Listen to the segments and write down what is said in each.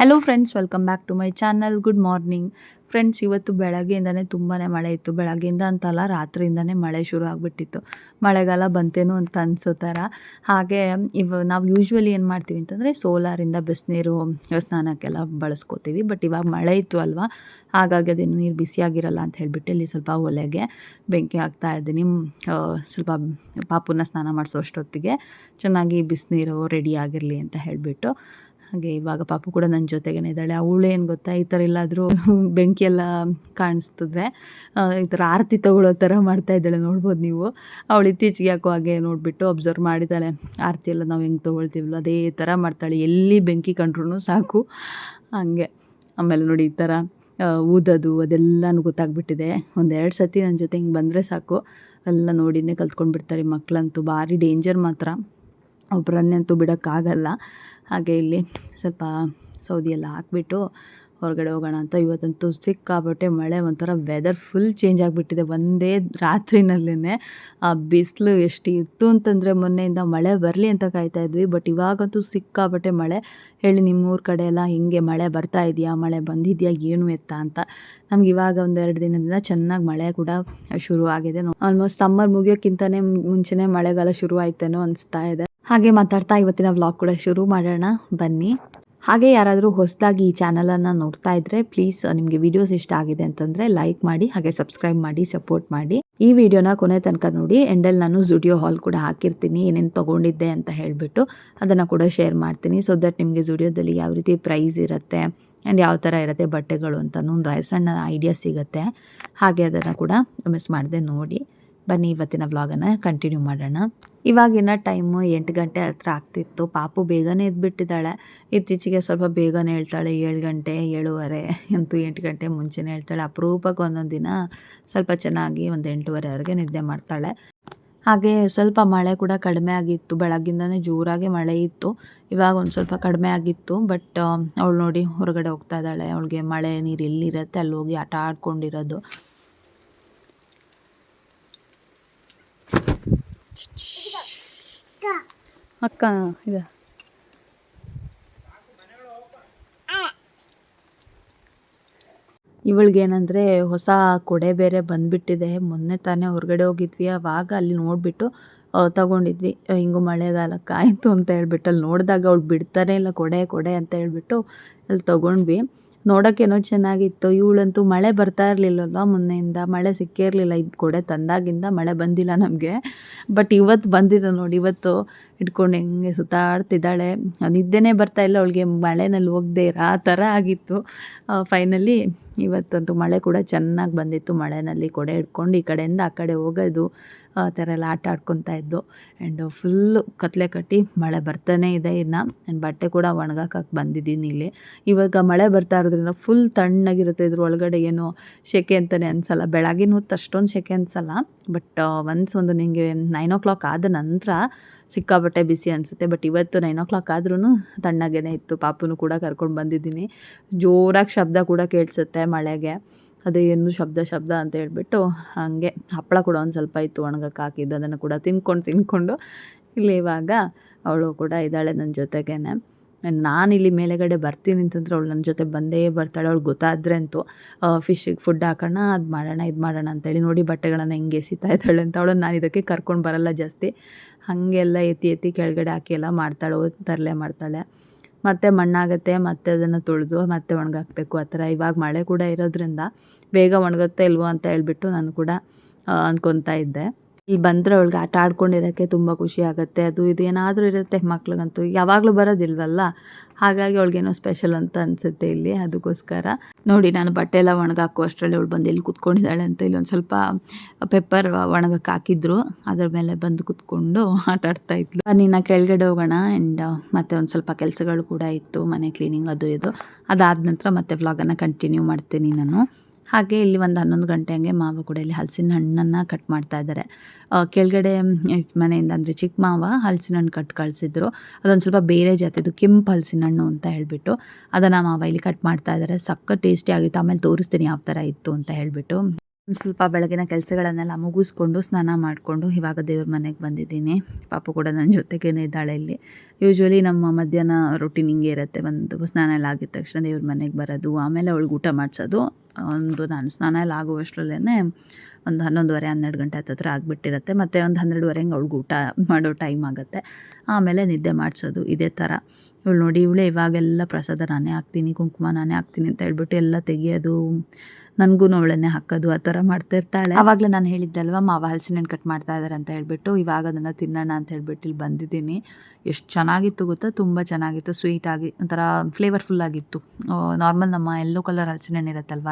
Hello friends welcome back to my channel good morning friends ಇವತ್ತು ಬೆಳಗ್ಗೆಯಿಂದನೇ ತುಂಬಾ ಮಳೆ ಇತ್ತು. ಬೆಳಗ್ಗೆಯಿಂದ ಅಂತಲ್ಲ ರಾತ್ರಿಯಿಂದನೇ ಮಳೆ ಶುರು ಆಗಿಬಿಟ್ಟಿತ್ತು. ಮಳೆಗಾಲ ಬಂತೇನೋ ಅಂತ ಅನಿಸೋ ಥರ. ಹಾಗೆ, ಇವ, ನಾವು ಯೂಶ್ವಲಿ ಏನು ಮಾಡ್ತೀವಿ ಅಂತಂದರೆ ಸೋಲಾರಿಂದ ಬಿಸಿನೀರು ಸ್ನಾನಕ್ಕೆಲ್ಲ ಬಳಸ್ಕೋತೀವಿ. ಬಟ್ ಇವಾಗ ಮಳೆ ಇತ್ತು ಅಲ್ವಾ? ಹಾಗಾಗಿ ಅದೇನು ನೀರು ಬಿಸಿಯಾಗಿರಲ್ಲ ಅಂತ ಹೇಳಿಬಿಟ್ಟು ಇಲ್ಲಿ ಸ್ವಲ್ಪ ಒಲೆಗೆ ಬೆಂಕಿ ಹಾಕ್ತಾ ಇದ್ದೀನಿ. ಸ್ವಲ್ಪ ಪಾಪುನ ಸ್ನಾನ ಮಾಡಿಸೋ ಅಷ್ಟೊತ್ತಿಗೆ ಚೆನ್ನಾಗಿ ಬಿಸಿನೀರು ರೆಡಿ ಆಗಿರಲಿ ಅಂತ ಹೇಳಿಬಿಟ್ಟು. ಹಾಗೆ ಇವಾಗ ಪಾಪು ಕೂಡ ನನ್ನ ಜೊತೆಗೇನೆ ಇದ್ದಾಳೆ. ಏನು ಗೊತ್ತಾ? ಈ ಥರ ಎಲ್ಲಾದರೂ ಬೆಂಕಿ ಎಲ್ಲ ಕಾಣಿಸ್ತಿದ್ರೆ ಈ ಥರ ಆರತಿ ತಗೊಳ್ಳೋ ಥರ ಮಾಡ್ತಾ ಇದ್ದಾಳೆ. ನೋಡ್ಬೋದು ನೀವು. ಅವಳು ಇತ್ತೀಚೆಗೆ ಯಾಕೋ ಹಾಗೆ ನೋಡಿಬಿಟ್ಟು ಅಬ್ಸರ್ವ್ ಮಾಡಿದ್ದಾಳೆ. ಆರತಿ ಎಲ್ಲ ನಾವು ಹೆಂಗೆ ತೊಗೊಳ್ತೀವಲ್ಲ, ಅದೇ ಥರ ಮಾಡ್ತಾಳೆ. ಎಲ್ಲಿ ಬೆಂಕಿ ಕಂಡ್ರೂ ಸಾಕು. ಹಾಗೆ. ಆಮೇಲೆ ನೋಡಿ ಈ ಥರ ಊದೋದು ಅದೆಲ್ಲನೂ ಗೊತ್ತಾಗ್ಬಿಟ್ಟಿದೆ. ಒಂದೆರಡು ಸತಿ ನನ್ನ ಜೊತೆ ಹಿಂಗೆ ಬಂದರೆ ಸಾಕು. ಎಲ್ಲ ನೋಡಿನೇ ಕಲ್ತ್ಕೊಂಡ್ಬಿಡ್ತಾರೆ ಮಕ್ಕಳಂತೂ ಭಾರಿ ಡೇಂಜರ್ ಮಾತ್ರ. ಒಬ್ಬರನ್ನಂತೂ ಬಿಡೋಕ್ಕಾಗಲ್ಲ. ಹಾಗೆ ಇಲ್ಲಿ ಸ್ವಲ್ಪ ಸೌದಿ ಎಲ್ಲ ಹಾಕ್ಬಿಟ್ಟು ಹೊರಗಡೆ ಹೋಗೋಣ ಅಂತ ಇವತ್ತಂತೂ ಸಿಕ್ಕಾಪಟ್ಟೆ ಮಳೆ, ಒಂಥರ ವೆದರ್ ಫುಲ್ ಚೇಂಜ್ ಆಗಿಬಿಟ್ಟಿದೆ ಒಂದೇ ರಾತ್ರಿನಲ್ಲೇ ಆ ಬಿಸಿಲು ಎಷ್ಟು ಇತ್ತು ಅಂತಂದರೆ ಮೊನ್ನೆಯಿಂದ ಮಳೆ ಬರಲಿ ಅಂತ ಕಾಯ್ತಾ ಇದ್ವಿ ಬಟ್ ಇವಾಗಂತೂ ಸಿಕ್ಕಾಪಟ್ಟೆ ಮಳೆ. ಹೇಳಿ ನಿಮ್ಮೂರ ಕಡೆ ಎಲ್ಲ ಹಿಂಗೆ ಮಳೆ ಬರ್ತಾ ಇದೆಯಾ, ಮಳೆ ಬಂದಿದೆಯಾ, ಏನು ಎತ್ತ ಅಂತ. ನಮ್ಗೆ ಇವಾಗ ಒಂದೆರಡು ದಿನದಿಂದ ಚೆನ್ನಾಗಿ ಮಳೆ ಕೂಡ ಶುರು ಆಗಿದೆ ಆಲ್ಮೋಸ್ಟ್ ಸಮ್ಮರ್ ಮುಗಿಯೋಕ್ಕಿಂತನೇ ಮುಂಚೆನೇ ಮಳೆಗಾಲ ಶುರು ಆಯ್ತೇನೋ ಅನಿಸ್ತಾ ಇದೆ. ಹಾಗೆ ಮಾತಾಡ್ತಾ ಇವತ್ತಿನ ವ್ಲಾಗ್ ಕೂಡ ಶುರು ಮಾಡೋಣ, ಬನ್ನಿ. ಹಾಗೆ ಯಾರಾದರೂ ಹೊಸದಾಗಿ ಈ ಚಾನಲನ್ನು ನೋಡ್ತಾ ಇದ್ರೆ ಪ್ಲೀಸ್ ನಿಮಗೆ ವಿಡಿಯೋಸ್ ಇಷ್ಟ ಆಗಿದೆ ಅಂತಂದರೆ ಲೈಕ್ ಮಾಡಿ, ಹಾಗೆ ಸಬ್ಸ್ಕ್ರೈಬ್ ಮಾಡಿ ಸಪೋರ್ಟ್ ಮಾಡಿ. ಈ ವಿಡಿಯೋನ ಕೊನೆ ತನಕ ನೋಡಿ ಎಂಡಲ್ಲಿ ನಾನು ಜುಡಿಯೋ ಹಾಲ್ ಕೂಡ ಹಾಕಿರ್ತೀನಿ, ಏನೇನು ತೊಗೊಂಡಿದ್ದೆ ಅಂತ ಹೇಳಿಬಿಟ್ಟು ಅದನ್ನು ಕೂಡ ಶೇರ್ ಮಾಡ್ತೀನಿ. ಸೊ ದಟ್ ನಿಮಗೆ ಜುಡಿಯೋದಲ್ಲಿ ಯಾವ ರೀತಿ ಪ್ರೈಸ್ ಇರುತ್ತೆ ಆ್ಯಂಡ್ ಯಾವ ಥರ ಇರುತ್ತೆ ಬಟ್ಟೆಗಳು ಅಂತ ಒಂದು ಸಣ್ಣ ಐಡಿಯಾ ಸಿಗುತ್ತೆ. ಹಾಗೆ ಅದನ್ನು ಕೂಡ ಮಿಸ್ ಮಾಡದೆ ನೋಡಿ. ಬನ್ನಿ, ಇವತ್ತಿನ ವ್ಲಾಗನ್ನು ಕಂಟಿನ್ಯೂ ಮಾಡೋಣ. ಇವಾಗಿನ ಟೈಮು ಎಂಟು ಗಂಟೆ ಹತ್ರ ಆಗ್ತಿತ್ತು. ಪಾಪು ಬೇಗನೆ ಎದ್ಬಿಟ್ಟಿದ್ದಾಳೆ. ಇತ್ತೀಚೆಗೆ ಸ್ವಲ್ಪ ಬೇಗನೆ ಹೇಳ್ತಾಳೆ, ಏಳು ಗಂಟೆ, ಏಳುವರೆ ಅಂತೂ ಎಂಟು ಗಂಟೆ ಮುಂಚೆನೇ ಹೇಳ್ತಾಳೆ. ಅಪರೂಪಕ್ಕೆ ಒಂದೊಂದು ದಿನ ಸ್ವಲ್ಪ ಚೆನ್ನಾಗಿ ಒಂದು ಎಂಟೂವರೆವರೆಗೆ ನಿದ್ದೆ ಮಾಡ್ತಾಳೆ. ಹಾಗೆ ಸ್ವಲ್ಪ ಮಳೆ ಕೂಡ ಕಡಿಮೆ ಆಗಿತ್ತು. ಬೆಳಗ್ಗಿಂದನೇ ಜೋರಾಗಿ ಮಳೆ ಇತ್ತು. ಇವಾಗ ಒಂದು ಸ್ವಲ್ಪ ಕಡಿಮೆ ಆಗಿತ್ತು. ಬಟ್ ಅವಳು ನೋಡಿ ಹೊರಗಡೆ ಹೋಗ್ತಾ ಇದ್ದಾಳೆ. ಅವಳಿಗೆ ಮಳೆ, ನೀರು ಎಲ್ಲಿರುತ್ತೆ? ಅಲ್ಲಿ ಹೋಗಿ ಆಟ ಆಡ್ಕೊಂಡಿರೋದು. ಅಕ್ಕ, ಇದ. ಇವಳಿಗೇನಂದರೆ ಹೊಸ ಕೊಡೆ ಬೇರೆ ಬಂದುಬಿಟ್ಟಿದೆ. ಮೊನ್ನೆ ತಾನೇ ಹೊರಗಡೆ ಹೋಗಿದ್ವಿ. ಅವಾಗ ಅಲ್ಲಿ ನೋಡಿಬಿಟ್ಟು ತಗೊಂಡಿದ್ವಿ. ಹಿಂಗೂ ಮಳೆಗಾಲಕ್ಕೆ ಆಯಿತು ಅಂತ ಹೇಳ್ಬಿಟ್ಟು, ಅಲ್ಲಿ ನೋಡಿದಾಗ ಅವಳು ಬಿಡ್ತಾನೆ ಇಲ್ಲ, ಕೊಡೆ ಕೊಡೆ ಅಂತ ಹೇಳ್ಬಿಟ್ಟು ಅಲ್ಲಿ ತೊಗೊಂಡ್ವಿ. ನೋಡೋಕ್ಕೇನೋ ಚೆನ್ನಾಗಿತ್ತು. ಇವಳಂತೂ ಮಳೆ ಬರ್ತಾ ಇರಲಿಲ್ಲಲ್ವ ಮೊನ್ನೆಯಿಂದ? ಮಳೆ ಸಿಕ್ಕೇ ಇರಲಿಲ್ಲ. ಇದು ಕೊಡೆ ತಂದಾಗಿಂದ ಮಳೆ ಬಂದಿಲ್ಲ ನಮಗೆ. ಬಟ್ ಇವತ್ತು ಬಂದಿದೆ ನೋಡಿ, ಇವತ್ತು ಇಟ್ಕೊಂಡು ಹೆಂಗೆ ಸುತ್ತಾಡ್ತಿದ್ದಾಳೆ. ನಿದ್ದೆನೇ ಬರ್ತಾ ಇಲ್ಲ. ಅವಳಿಗೆ ಮಳೆನಲ್ಲಿ ಹೋಗದೆ ಇರೋ ಆ ಥರ ಆಗಿತ್ತು. ಫೈನಲಿ ಇವತ್ತಂತೂ ಮಳೆ ಕೂಡ ಚೆನ್ನಾಗಿ ಬಂದಿತ್ತು. ಮಳೆನಲ್ಲಿ ಕೊಡೆ ಹಿಡ್ಕೊಂಡು ಈ ಕಡೆಯಿಂದ ಆ ಕಡೆ ಹೋಗೋದು, ಆ ಥರ ಎಲ್ಲ ಆಟ ಆಡ್ಕೊತಾ ಇದ್ದು. ಆ್ಯಂಡ್ ಫುಲ್ಲು ಕತ್ಲೆ ಕಟ್ಟಿ ಮಳೆ ಬರ್ತಾನೆ ಇದೆ ಇನ್ನು. ಆ್ಯಂಡ್ ಬಟ್ಟೆ ಕೂಡ ಒಣಗಾಕಕ್ಕೆ ಬಂದಿದ್ದೀನಿ ಇಲ್ಲಿ. ಇವಾಗ ಮಳೆ ಬರ್ತಾ ಇರೋದ್ರಿಂದ ಫುಲ್ ತಣ್ಣಗಿರುತ್ತೆ. ಇದ್ರ ಒಳಗಡೆ ಏನು ಸೆಕೆ ಅಂತಲೇ ಅನಿಸಲ್ಲ. ಬೆಳಗಿನ ಹೊತ್ತು ಅಷ್ಟೊಂದು ಸೆಕೆ ಅನಿಸಲ್ಲ. ಬಟ್ ಒನ್ಸ್ ಒಂದು ನಿಮಗೆ ನೈನ್ ಓ ಕ್ಲಾಕ್ ಆದ ನಂತರ ಸಿಕ್ಕಾಪಟ್ಟೆ ಬಿಸಿ ಅನಿಸುತ್ತೆ. ಬಟ್ ಇವತ್ತು ನೈನ್ ಓ ಕ್ಲಾಕ್ ಆದ್ರೂ ತಣ್ಣಗೇನೆ ಇತ್ತು. ಪಾಪುನು ಕೂಡ ಕರ್ಕೊಂಡು ಬಂದಿದ್ದೀನಿ. ಜೋರಾಗಿ ಶಬ್ದ ಕೂಡ ಕೇಳಿಸುತ್ತೆ ಮಳೆಗೆ. ಅದೇ ಏನು ಶಬ್ದ ಶಬ್ದ ಅಂತ ಹೇಳ್ಬಿಟ್ಟು ಹಾಗೆ ಹಪ್ಪಳ ಕೂಡ ಒಂದು ಸ್ವಲ್ಪ ಇತ್ತು ಒಣಗಕ್ಕೆ ಹಾಕಿದ್ದು. ಅದನ್ನು ಕೂಡ ತಿನ್ಕೊಂಡು ತಿನ್ಕೊಂಡು ಇಲ್ಲಿ ಇವಾಗ ಅವಳು ಕೂಡ ಇದ್ದಾಳೆ ನನ್ನ ಜೊತೆಗೇನೆ. ನಾನು ಇಲ್ಲಿ ಮೇಲೆಗಡೆ ಬರ್ತೀನಿ ಅಂತಂದ್ರೆ ಅವಳು ನನ್ನ ಜೊತೆ ಬಂದೇ ಬರ್ತಾಳೆ. ಅವಳು ಗೊತ್ತಾದ್ರೆ ಅಂತೂ ಫಿಶಿಗೆ ಫುಡ್ ಹಾಕೋಣ, ಅದು ಮಾಡೋಣ, ಇದು ಮಾಡೋಣ ಅಂತೇಳಿ ನೋಡಿ ಬಟ್ಟೆಗಳನ್ನು ಹೆಂಗೆ ಎಸಿತಾ ಇದ್ದಾಳೆ ಅಂತ. ಅವಳು ನಾನು ಇದಕ್ಕೆ ಕರ್ಕೊಂಡು ಬರಲ್ಲ ಜಾಸ್ತಿ. ಹಾಗೆಲ್ಲ ಎತ್ತಿ ಎತ್ತಿ ಕೆಳಗಡೆ ಹಾಕಿ ಎಲ್ಲ ಮಾಡ್ತಾಳೆ ತರಲೆ ಮಾಡ್ತಾಳೆ. ಮತ್ತೆ ಮಣ್ಣಾಗುತ್ತೆ, ಮತ್ತೆ ಅದನ್ನು ತೊಳೆದು, ಮತ್ತೆ ಒಣಗಾಕಬೇಕು ಆ ಥರ. ಇವಾಗ ಮಳೆ ಕೂಡ ಇರೋದ್ರಿಂದ ಬೇಗ ಒಣಗುತ್ತೆ ಇಲ್ವೋ ಅಂತ ಹೇಳ್ಬಿಟ್ಟು ನಾನು ಕೂಡ ಅಂದ್ಕೊತಾ ಇದ್ದೆ. ಇಲ್ಲಿ ಬಂದರೆ ಅವಳಿಗೆ ಆಟ ಆಡ್ಕೊಂಡಿರೋಕ್ಕೆ ತುಂಬ ಖುಷಿ ಆಗುತ್ತೆ. ಅದು ಇದು ಏನಾದರೂ ಇರುತ್ತೆ ಮಕ್ಳಿಗಂತೂ. ಯಾವಾಗಲೂ ಬರೋದಿಲ್ವಲ್ಲ? ಹಾಗಾಗಿ ಅವಳಿಗೇನೋ ಸ್ಪೆಷಲ್ ಅಂತ ಅನಿಸುತ್ತೆ ಇಲ್ಲಿ ಅದಕ್ಕೋಸ್ಕರ. ನೋಡಿ, ನಾನು ಬಟ್ಟೆ ಎಲ್ಲ ಒಣಗಾಕೋ ಅಷ್ಟರಲ್ಲಿ ಅವಳು ಬಂದು ಇಲ್ಲಿ ಕುತ್ಕೊಂಡಿದ್ದಾಳೆ ಅಂತ ಇಲ್ಲೊಂದು ಸ್ವಲ್ಪ ಪೆಪ್ಪರ್ ಒಣಗಕ್ಕೆ ಹಾಕಿದ್ರು. ಅದ್ರ ಮೇಲೆ ಬಂದು ಕುತ್ಕೊಂಡು ಆಟ ಆಡ್ತಾ ಇದ್ಲು. ನೀನು ಕೆಳಗಡೆ ಹೋಗೋಣ. ಆ್ಯಂಡ್ ಮತ್ತೆ ಒಂದು ಸ್ವಲ್ಪ ಕೆಲಸಗಳು ಕೂಡ ಇತ್ತು. ಮನೆ ಕ್ಲೀನಿಂಗ್ ಅದು ಇದು. ಅದಾದ ನಂತರ ಮತ್ತೆ ವ್ಲಾಗನ್ನು ಕಂಟಿನ್ಯೂ ಮಾಡ್ತೀನಿ ನಾನು. ಹಾಗೆ ಇಲ್ಲಿ ಒಂದು ಹನ್ನೊಂದು ಗಂಟೆ ಹಂಗೆ ಮಾವ ಕೂಡ ಇಲ್ಲಿ ಹಲಸಿನ ಹಣ್ಣನ್ನು ಕಟ್ ಮಾಡ್ತಾ ಇದ್ದಾರೆ ಕೆಳಗಡೆ ಮನೆಯಿಂದ ಅಂದರೆ ಚಿಕ್ಕ ಮಾವ ಹಲಸಿನ ಹಣ್ಣು ಕಟ್ ಕಳಿಸಿದ್ರು. ಅದೊಂದು ಸ್ವಲ್ಪ ಬೇರೆ ಜಾತಿದು ಕೆಂಪು ಹಲಸಿನ ಹಣ್ಣು ಅಂತ ಹೇಳಿಬಿಟ್ಟು ಅದನ್ನು ಮಾವ ಇಲ್ಲಿ ಕಟ್ ಮಾಡ್ತಾ ಇದ್ದಾರೆ ಸಕ್ಕ ಟೇಸ್ಟಿ ಆಗಿತ್ತು. ಆಮೇಲೆ ತೋರಿಸ್ತೀನಿ ಯಾವ ಥರ ಇತ್ತು ಅಂತ ಹೇಳಿಬಿಟ್ಟು. ಸ್ವಲ್ಪ ಬೆಳಗಿನ ಕೆಲಸಗಳನ್ನೆಲ್ಲ ಮುಗಿಸ್ಕೊಂಡು ಸ್ನಾನ ಮಾಡಿಕೊಂಡು ಇವಾಗ ದೇವ್ರ ಮನೆಗೆ ಬಂದಿದ್ದೀನಿ. ಪಾಪು ಕೂಡ ನನ್ನ ಜೊತೆಗೇನೆ ಇದ್ದಾಳೆ ಇಲ್ಲಿ. ಯೂಶ್ವಲಿ ನಮ್ಮ ಮಧ್ಯಾಹ್ನ ರೊಟೀನ್ ಹಿಂಗೆ ಇರುತ್ತೆ. ಒಂದು ಸ್ನಾನ ಎಲ್ಲ ಆಗಿದ ತಕ್ಷಣ ದೇವ್ರ ಮನೆಗೆ ಬರೋದು, ಆಮೇಲೆ ಅವಳಿಗೆ ಊಟ ಮಾಡಿಸೋದು. ಒಂದು ನಾನು ಸ್ನಾನ ಎಲ್ಲ ಆಗುವಷ್ಟರಲ್ಲೇ ಒಂದು ಹನ್ನೊಂದುವರೆ, ಹನ್ನೆರಡು ಗಂಟೆ ಹತ್ತತ್ರ ಆಗಿಬಿಟ್ಟಿರುತ್ತೆ. ಮತ್ತು ಒಂದು ಹನ್ನೆರಡುವರೆ ಹಂಗೆ ಅವಳಿಗೆ ಊಟ ಮಾಡೋ ಟೈಮ್ ಆಗುತ್ತೆ. ಆಮೇಲೆ ನಿದ್ದೆ ಮಾಡಿಸೋದು ಇದೇ ಥರ. ಇವಳು ನೋಡಿ, ಇವಳೇ ಇವಾಗೆಲ್ಲ ಪ್ರಸಾದ ನಾನೇ ಹಾಕ್ತೀನಿ, ಕುಂಕುಮ ನಾನೇ ಹಾಕ್ತೀನಿ ಅಂತ ಹೇಳ್ಬಿಟ್ಟು ಎಲ್ಲ ತೆಗಿಯೋದು ನನಗೂ ಅವಳನ್ನೇ ಹಾಕೋದು ಆ ಥರ ಮಾಡ್ತಾ ಇರ್ತಾಳೆ ಆವಾಗಲೇ ನಾನು ಹೇಳಿದ್ದಲ್ವ, ಮಾವ ಹಲಸಿನ ಹಣ್ಣು ಕಟ್ ಮಾಡ್ತಾ ಇದ್ದಾರೆ ಅಂತ ಹೇಳ್ಬಿಟ್ಟು, ಇವಾಗ ಅದನ್ನು ತಿನ್ನೋಣ ಅಂತ ಹೇಳ್ಬಿಟ್ಟು ಇಲ್ಲಿ ಬಂದಿದ್ದೀನಿ. ಎಷ್ಟು ಚೆನ್ನಾಗಿತ್ತು ಗೊತ್ತಾ? ತುಂಬ ಚೆನ್ನಾಗಿತ್ತು ಸ್ವೀಟಾಗಿ ಒಂಥರ ಫ್ಲೇವರ್ಫುಲ್ ಆಗಿತ್ತು. ನಾರ್ಮಲ್ ನಮ್ಮ ಎಲ್ಲೋ ಕಲರ್ ಹಲಸಿನ ಹಣ್ಣು ಇರುತ್ತಲ್ವ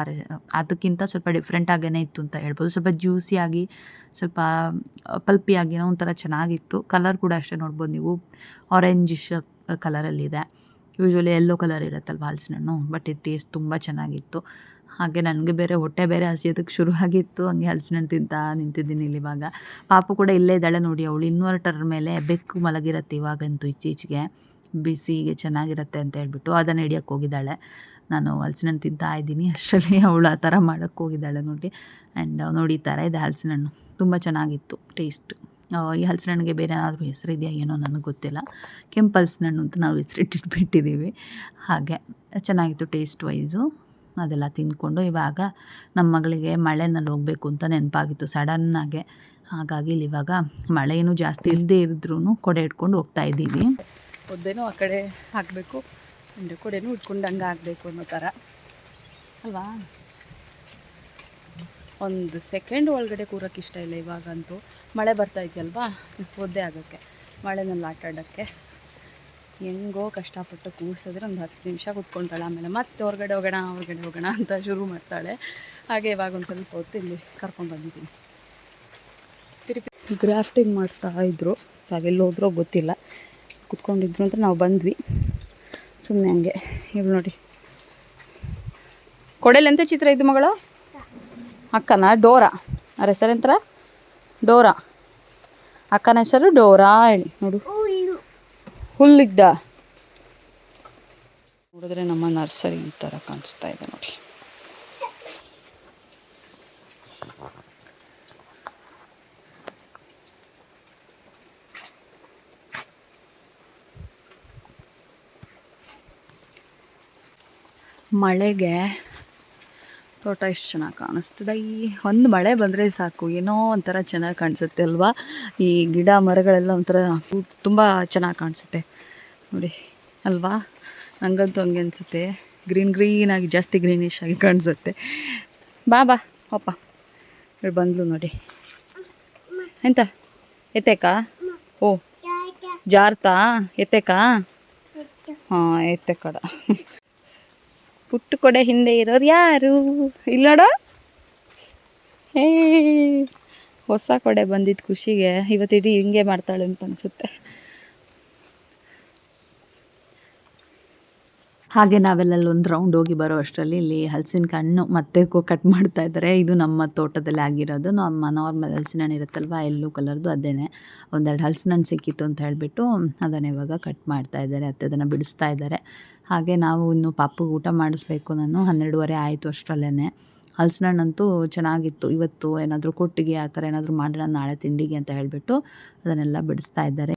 ಅದಕ್ಕಿಂತ ಸ್ವಲ್ಪ ಡಿಫ್ರೆಂಟ್ ಆಗೇ ಇತ್ತು ಅಂತ ಹೇಳ್ಬೋದು. ಸ್ವಲ್ಪ ಜ್ಯೂಸಿಯಾಗಿ ಸ್ವಲ್ಪ ಪಲ್ಪಿಯಾಗಿನೋ ಒಂಥರ ಚೆನ್ನಾಗಿತ್ತು. ಕಲರ್ ಕೂಡ ಅಷ್ಟೇ ನೋಡ್ಬೋದು ನೀವು. ಆರೆಂಜಿಶ್ ಕಲರಲ್ಲಿದೆ ಯೂಶ್ವಲಿ ಎಲ್ಲೋ ಕಲರ್ ಇರುತ್ತಲ್ವ ಹಲಸಿನ ಹಣ್ಣು ಬಟ್ ಇದು ಟೇಸ್ಟ್ ತುಂಬ ಚೆನ್ನಾಗಿತ್ತು. ಹಾಗೆ ನನಗೆ ಬೇರೆ ಹೊಟ್ಟೆ ಬೇರೆ ಹಸಿಯೋದಕ್ಕೆ ಶುರು ಆಗಿತ್ತು. ಹಂಗೆ ತಿಂತಾ ನಿಂತಿದ್ದೀನಿ ಇಲ್ಲಿ ಇವಾಗ ಪಾಪು ಕೂಡ ಇಲ್ಲೇ ಇದ್ದಾಳೆ ನೋಡಿ ಅವಳು. ಇನ್ವರ್ಟರ್ ಮೇಲೆ ಬೆಕ್ಕು ಮಲಗಿರತ್ತೆ ಇವಾಗಂತೂ ಇತ್ತೀಚೆಗೆ. ಬಿಸಿಗೆ ಚೆನ್ನಾಗಿರುತ್ತೆ ಅಂತ ಹೇಳ್ಬಿಟ್ಟು ಅದನ್ನು ಹಿಡಿಯೋಕ್ಕೆ ಹೋಗಿದ್ದಾಳೆ. ನಾನು ಹಲಸಿನ ಹಣ್ಣು ತಿಂತಾ ಇದ್ದೀನಿ. ಅಷ್ಟರಲ್ಲಿ ಅವಳು ಆ ಥರ ಮಾಡೋಕ್ಕೆ ಹೋಗಿದ್ದಾಳೆ ನೋಡಿ. ಆ್ಯಂಡ್ ನೋಡಿ ಈ ಥರ ಇದೆ ಹಲಸಿನ ಹಣ್ಣು ತುಂಬ ಚೆನ್ನಾಗಿತ್ತು ಟೇಸ್ಟ್. ಈ ಹಲಸಿನ ಹಣ್ಣಿಗೆ ಬೇರೆ ಏನಾದರೂ ಹೆಸರು ಇದೆಯಾ ಏನೋ ನನಗೆ ಗೊತ್ತಿಲ್ಲ. ಕೆಂಪು ಹಲಸಿನ ಹಣ್ಣು ಅಂತ ನಾವು ಹೆಸರಿಟ್ಟಿಟ್ಬಿಟ್ಟಿದ್ದೀವಿ ಹಾಗೆ, ಚೆನ್ನಾಗಿತ್ತು ಟೇಸ್ಟ್ ವೈಸು. ಅದೆಲ್ಲ ತಿಂದ್ಕೊಂಡು ಇವಾಗ ನಮ್ಮ ಮಗಳಿಗೆ ಮಳೆನಲ್ಲಿ ಹೋಗಬೇಕು ಅಂತ ನೆನಪಾಗಿತ್ತು. ಸಡನ್ನಾಗೆ ಹಾಗಾಗಿ ಇಲ್ಲಿ ಇವಾಗ ಮಳೆ ಏನು ಜಾಸ್ತಿ ಇಲ್ಲದೆ ಇದ್ರೂ ಕೊಡೆ ಇಟ್ಕೊಂಡು ಹೋಗ್ತಾ ಇದ್ದೀವಿ. ಒದ್ದೇನೋ ಆ ಕಡೆ ಹಾಕಬೇಕು ಅಂದರೆ ಕೊಡೆನೂ ಉಟ್ಕೊಂಡಂಗೆ ಆಗಬೇಕು ಅನ್ನೋ ಥರ. ಅಲ್ವಾ? ಒಂದು ಸೆಕೆಂಡ್ ಒಳಗಡೆ ಕೂರಕ್ಕೆ ಇಷ್ಟ ಇಲ್ಲ ಇವಾಗಂತೂ. ಮಳೆ ಬರ್ತಾ ಇದೆಯಲ್ವಾ? ಒದ್ದೆ ಆಗೋಕ್ಕೆ, ಮಳೆನಲ್ಲಿ ಆಟ ಆಡೋಕ್ಕೆ ಹೆಂಗೋ ಕಷ್ಟಪಟ್ಟು ಕೂರಿಸಿದ್ರೆ ಒಂದು ಹತ್ತು ನಿಮಿಷ ಕೂತ್ಕೊಳ್ತಾಳೆ. ಆಮೇಲೆ ಮತ್ತೆ ಹೊರಗಡೆ ಹೋಗೋಣ ಹೊರಗಡೆ ಹೋಗೋಣ ಅಂತ ಶುರು ಮಾಡ್ತಾಳೆ. ಹಾಗೆ ಇವಾಗ ಒಂದು ಸ್ವಲ್ಪ ಹೊತ್ತು ಇಲ್ಲಿ ಕರ್ಕೊಂಡು ಬಂದಿದ್ದೀನಿ. ತಿರುಪಿ ಗ್ರಾಫ್ಟಿಂಗ್ ಮಾಡ್ತಾ ಇದ್ರು. ಹಾಗೆಲ್ಲಿ ಹೋದ್ರೋ ಗೊತ್ತಿಲ್ಲ. ಕುತ್ಕೊಂಡಿದ್ರು ಅಂತ ನಾವು ಬಂದ್ವಿ. ಸುಮ್ಮನೆ ಹಂಗೆ. ಇವ್ಳು ನೋಡಿ. ಕೊಡೆಯಲ್ಲಿ ಎಂತ ಚಿತ್ರ ಇದು ಮಗಳು? ಅಕ್ಕನ? ಡೋರಾ? ಅವ್ರ ಹೆಸರೆಂತರ ಡೋರಾ? ಅಕ್ಕನ ಹೆಸರು ಡೋರಾ ಹೇಳಿ. ನೋಡು. ಹುಲ್ಲಿದ್ದ ನೋಡಿದ್ರೆ ನಮ್ಮ ನರ್ಸರಿ ಈ ಥರ ಕಾಣಿಸ್ತಾ ಇದೆ ನೋಡಿ ಮಳೆಗೆ ತೋಟ ಎಷ್ಟು ಚೆನ್ನಾಗಿ ಕಾಣಿಸ್ತದೆ. ಈ ಒಂದು ಮಳೆ ಬಂದರೆ ಸಾಕು. ಏನೋ ಒಂಥರ ಚೆನ್ನಾಗಿ ಕಾಣಿಸುತ್ತೆ ಅಲ್ವಾ? ಈ ಗಿಡ ಮರಗಳೆಲ್ಲ ಒಂಥರ ತುಂಬ ಚೆನ್ನಾಗಿ ಕಾಣಿಸುತ್ತೆ. ನೋಡಿ, ಅಲ್ವಾ? ನಂಗಂತೂ ಹಂಗೆ ಅನಿಸುತ್ತೆ. ಗ್ರೀನ್ ಗ್ರೀನಾಗಿ ಜಾಸ್ತಿ ಗ್ರೀನಿಶ್ ಆಗಿ ಕಾಣಿಸುತ್ತೆ. ಬಾ ಬಾ ಅಪ್ಪ ಇವ್ರು ಬಂದ್ಲು ನೋಡಿ. ಎಂತ? ಎತ್ತೇಕಾ? ಓ, ಜಾರ್ತಾ? ಎತ್ತೇಕಾ? ಹಾಂ ಎತ್ತೆ ಕಡ ಪುಟ್ಟು ಕೊಡೆ ಹಿಂದೆ ಇರೋರು ಯಾರು? ಇಲ್ಲೋಡ ಹೇ, ಹೊಸ ಕೊಡೆ ಬಂದಿದ್ದು ಖುಷಿಗೆ ಇವತ್ತು ಇಡೀ ಹಿಂಗೆ ಮಾಡ್ತಾಳೆ ಅಂತ ಅನಿಸುತ್ತೆ. ಹಾಗೆ ನಾವೆಲ್ಲ ಒಂದು ರೌಂಡ್ ಹೋಗಿ ಬರೋ ಅಷ್ಟರಲ್ಲಿ ಇಲ್ಲಿ ಹಲಸಿನ ಕಣ್ಣು ಮತ್ತೆ ಕಟ್ ಮಾಡ್ತಾ ಇದ್ದಾರೆ ಇದು ನಮ್ಮ ತೋಟದಲ್ಲಿ ಆಗಿರೋದು. ನಮ್ಮ ನಾರ್ಮಲ್ ಹಲಸಿನ ಹಣ್ಣು ಇರುತ್ತಲ್ವಾ? ಎಲ್ಲೋ ಕಲರ್ದು ಅದೇನೆ. ಒಂದೆರಡು ಹಲಸಿನ ಹಣ್ಣು ಸಿಕ್ಕಿತ್ತು ಅಂತ ಹೇಳಿಬಿಟ್ಟು ಅದನ್ನು ಇವಾಗ ಕಟ್ ಮಾಡ್ತಾ ಇದ್ದಾರೆ ಅತ್ತೆ ಅದನ್ನು ಬಿಡಿಸ್ತಾ ಇದ್ದಾರೆ ಹಾಗೆ ನಾವು ಇನ್ನು ಪಾಪುಗೆ ಊಟ ಮಾಡಿಸ್ಬೇಕು. ನಾನು ಹನ್ನೆರಡುವರೆ ಆಯಿತು ಅಷ್ಟರಲ್ಲೇ ಹಲಸಿನ ಹಣ್ಣಂತೂ ಚೆನ್ನಾಗಿತ್ತು. ಇವತ್ತು ಏನಾದರೂ ಕೊಟ್ಟಿಗೆ, ಆ ಥರ ಏನಾದರೂ ಮಾಡೋಣ, ನಾಳೆ ತಿಂಡಿಗೆ ಅಂತ ಹೇಳಿಬಿಟ್ಟು ಅದನ್ನೆಲ್ಲ ಬಿಡಿಸ್ತಾ ಇದ್ದಾರೆ.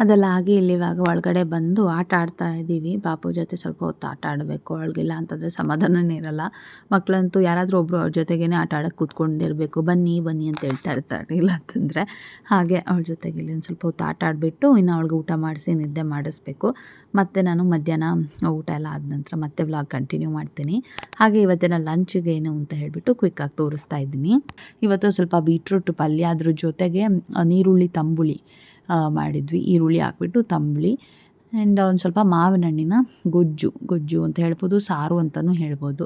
ಅದೆಲ್ಲ ಆಗಿ ಇಲ್ಲಿ ಇವಾಗ ಒಳಗಡೆ ಬಂದು ಆಟ ಆಡ್ತಾ ಇದ್ದೀವಿ. ಬಾಪು ಜೊತೆ ಸ್ವಲ್ಪ ಹೊತ್ತು ಆಟ ಆಡಬೇಕು, ಅವಳಿಗಿಲ್ಲ ಅಂತಂದರೆ ಸಮಾಧಾನನೇ ಇರಲ್ಲ. ಮಕ್ಕಳಂತೂ ಯಾರಾದರೂ ಒಬ್ಬರು ಅವ್ರ ಜೊತೆಗೇ ಆಟ ಆಡೋಕೆ ಕೂತ್ಕೊಂಡಿರಬೇಕು. ಬನ್ನಿ ಬನ್ನಿ ಅಂತ ಹೇಳ್ತಾ ಇರ್ತಾರೆ. ಇಲ್ಲ ಅಂತಂದರೆ ಹಾಗೆ ಅವಳ ಜೊತೆಗೆ ಇಲ್ಲಿ ಒಂದು ಸ್ವಲ್ಪ ಹೊತ್ತು ಆಟ ಆಡಿಬಿಟ್ಟು ಇನ್ನು ಅವಳಿಗೆ ಊಟ ಮಾಡಿಸಿ ನಿದ್ದೆ ಮಾಡಿಸ್ಬೇಕು. ಮತ್ತು ನಾನು ಮಧ್ಯಾಹ್ನ ಊಟ ಎಲ್ಲ ಆದ ನಂತರ ಮತ್ತೆ ವ್ಲಾಗ್ ಕಂಟಿನ್ಯೂ ಮಾಡ್ತೀನಿ. ಹಾಗೆ ಇವತ್ತಿನ ಲಂಚ್ಗೆ ಏನು ಅಂತ ಹೇಳಿಬಿಟ್ಟು ಕ್ವಿಕ್ಕಾಗಿ ತೋರಿಸ್ತಾ ಇದ್ದೀನಿ. ಇವತ್ತು ಸ್ವಲ್ಪ ಬೀಟ್ರೂಟ್ ಪಲ್ಯ ಅದ್ರ ಜೊತೆಗೆ ನೀರುಳ್ಳಿ ತಂಬುಳಿ. ಮಾಡಿದ್ವಿ. ಈರುಳ್ಳಿ ಹಾಕ್ಬಿಟ್ಟು, ತಂಬುಳಿ ಆ್ಯಂಡ್ ಒಂದು ಸ್ವಲ್ಪ ಮಾವಿನ ಹಣ್ಣಿನ ಗೊಜ್ಜು ಗೊಜ್ಜು ಅಂತ ಹೇಳ್ಬೋದು, ಸಾರು ಅಂತಲೂ ಹೇಳ್ಬೋದು.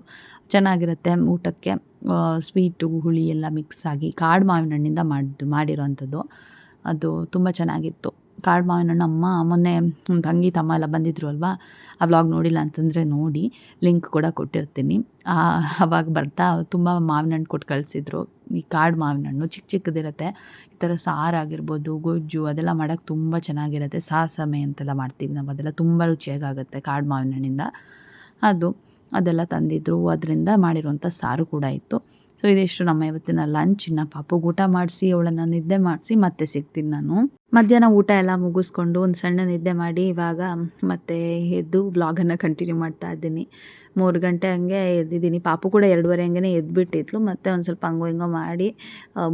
ಚೆನ್ನಾಗಿರುತ್ತೆ ಊಟಕ್ಕೆ. ಸ್ವೀಟು ಹುಳಿ ಎಲ್ಲ ಮಿಕ್ಸ್ ಆಗಿ, ಕಾಡು ಮಾವಿನ ಹಣ್ಣಿಂದ ಮಾಡಿದ್ದು ಮಾಡಿರೋವಂಥದ್ದು ಅದು ತುಂಬ ಚೆನ್ನಾಗಿತ್ತು. ಕಾಡು ಮಾವಿನ ಹಣ್ಣು ಅಮ್ಮ, ಮೊನ್ನೆ ಒಂದು ತಂಗಿ ತಮ್ಮ ಎಲ್ಲ ಬಂದಿದ್ರು ಅಲ್ವಾ? ಆ ವ್ಲಾಗ್ ನೋಡಿಲ್ಲ ಅಂತಂದರೆ ನೋಡಿ ಲಿಂಕ್ ಕೂಡ ಕೊಟ್ಟಿರ್ತೀನಿ. ಅವಾಗ ಬರ್ತಾ ತುಂಬ ಮಾವಿನ ಹಣ್ಣು ಕೊಟ್ಟು ಕಳಿಸಿದ್ರು. ಈ ಕಾಡು ಮಾವಿನ ಹಣ್ಣು ಚಿಕ್ಕ ಚಿಕ್ಕದಿರುತ್ತೆ. ಈ ಥರ ಸಾರಾಗಿರ್ಬೋದು ಗೊಜ್ಜು ಅದೆಲ್ಲ ಮಾಡೋಕ್ಕೆ ತುಂಬ ಚೆನ್ನಾಗಿರುತ್ತೆ. ಸಾಸಮೆ ಅಂತೆಲ್ಲ ಮಾಡ್ತೀವಿ ನಾವು, ಅದೆಲ್ಲ ತುಂಬ ರುಚಿಯಾಗುತ್ತೆ ಕಾಡು ಮಾವಿನ ಹಣ್ಣಿಂದ. ಅದು, ಅದೆಲ್ಲ ತಂದಿದ್ರು. ಅದರಿಂದ ಮಾಡಿರುವಂಥ ಸಾರು ಕೂಡ ಇತ್ತು ಸೊ ಇದಿಷ್ಟು ನಮ್ಮ ಇವತ್ತಿನ ಲಂಚ್ ಇನ್ನು ಪಾಪು ಊಟ ಮಾಡಿಸಿ, ಅವಳನ್ನು ನಿದ್ದೆ ಮಾಡಿಸಿ ಮತ್ತೆ ಸಿಗ್ತೀನಿ ನಾನು. ಮಧ್ಯಾಹ್ನ ಊಟ ಎಲ್ಲ ಮುಗಿಸ್ಕೊಂಡು ಒಂದು ಸಣ್ಣ ನಿದ್ದೆ ಮಾಡಿ ಇವಾಗ ಮತ್ತೆ ಎದ್ದು ವ್ಲಾಗನ್ನು ಕಂಟಿನ್ಯೂ ಮಾಡ್ತಾ ಇದ್ದೀನಿ. ಮೂರು ಗಂಟೆ ಹಂಗೆ ಎದ್ದಿದ್ದೀನಿ. ಪಾಪು ಕೂಡ ಎರಡೂವರೆ ಹಂಗೆ ಎದ್ಬಿಟ್ಟಿದ್ಲು. ಮತ್ತೆ ಒಂದು ಸ್ವಲ್ಪ ಹಂಗೋ ಹಿಂಗೋ ಮಾಡಿ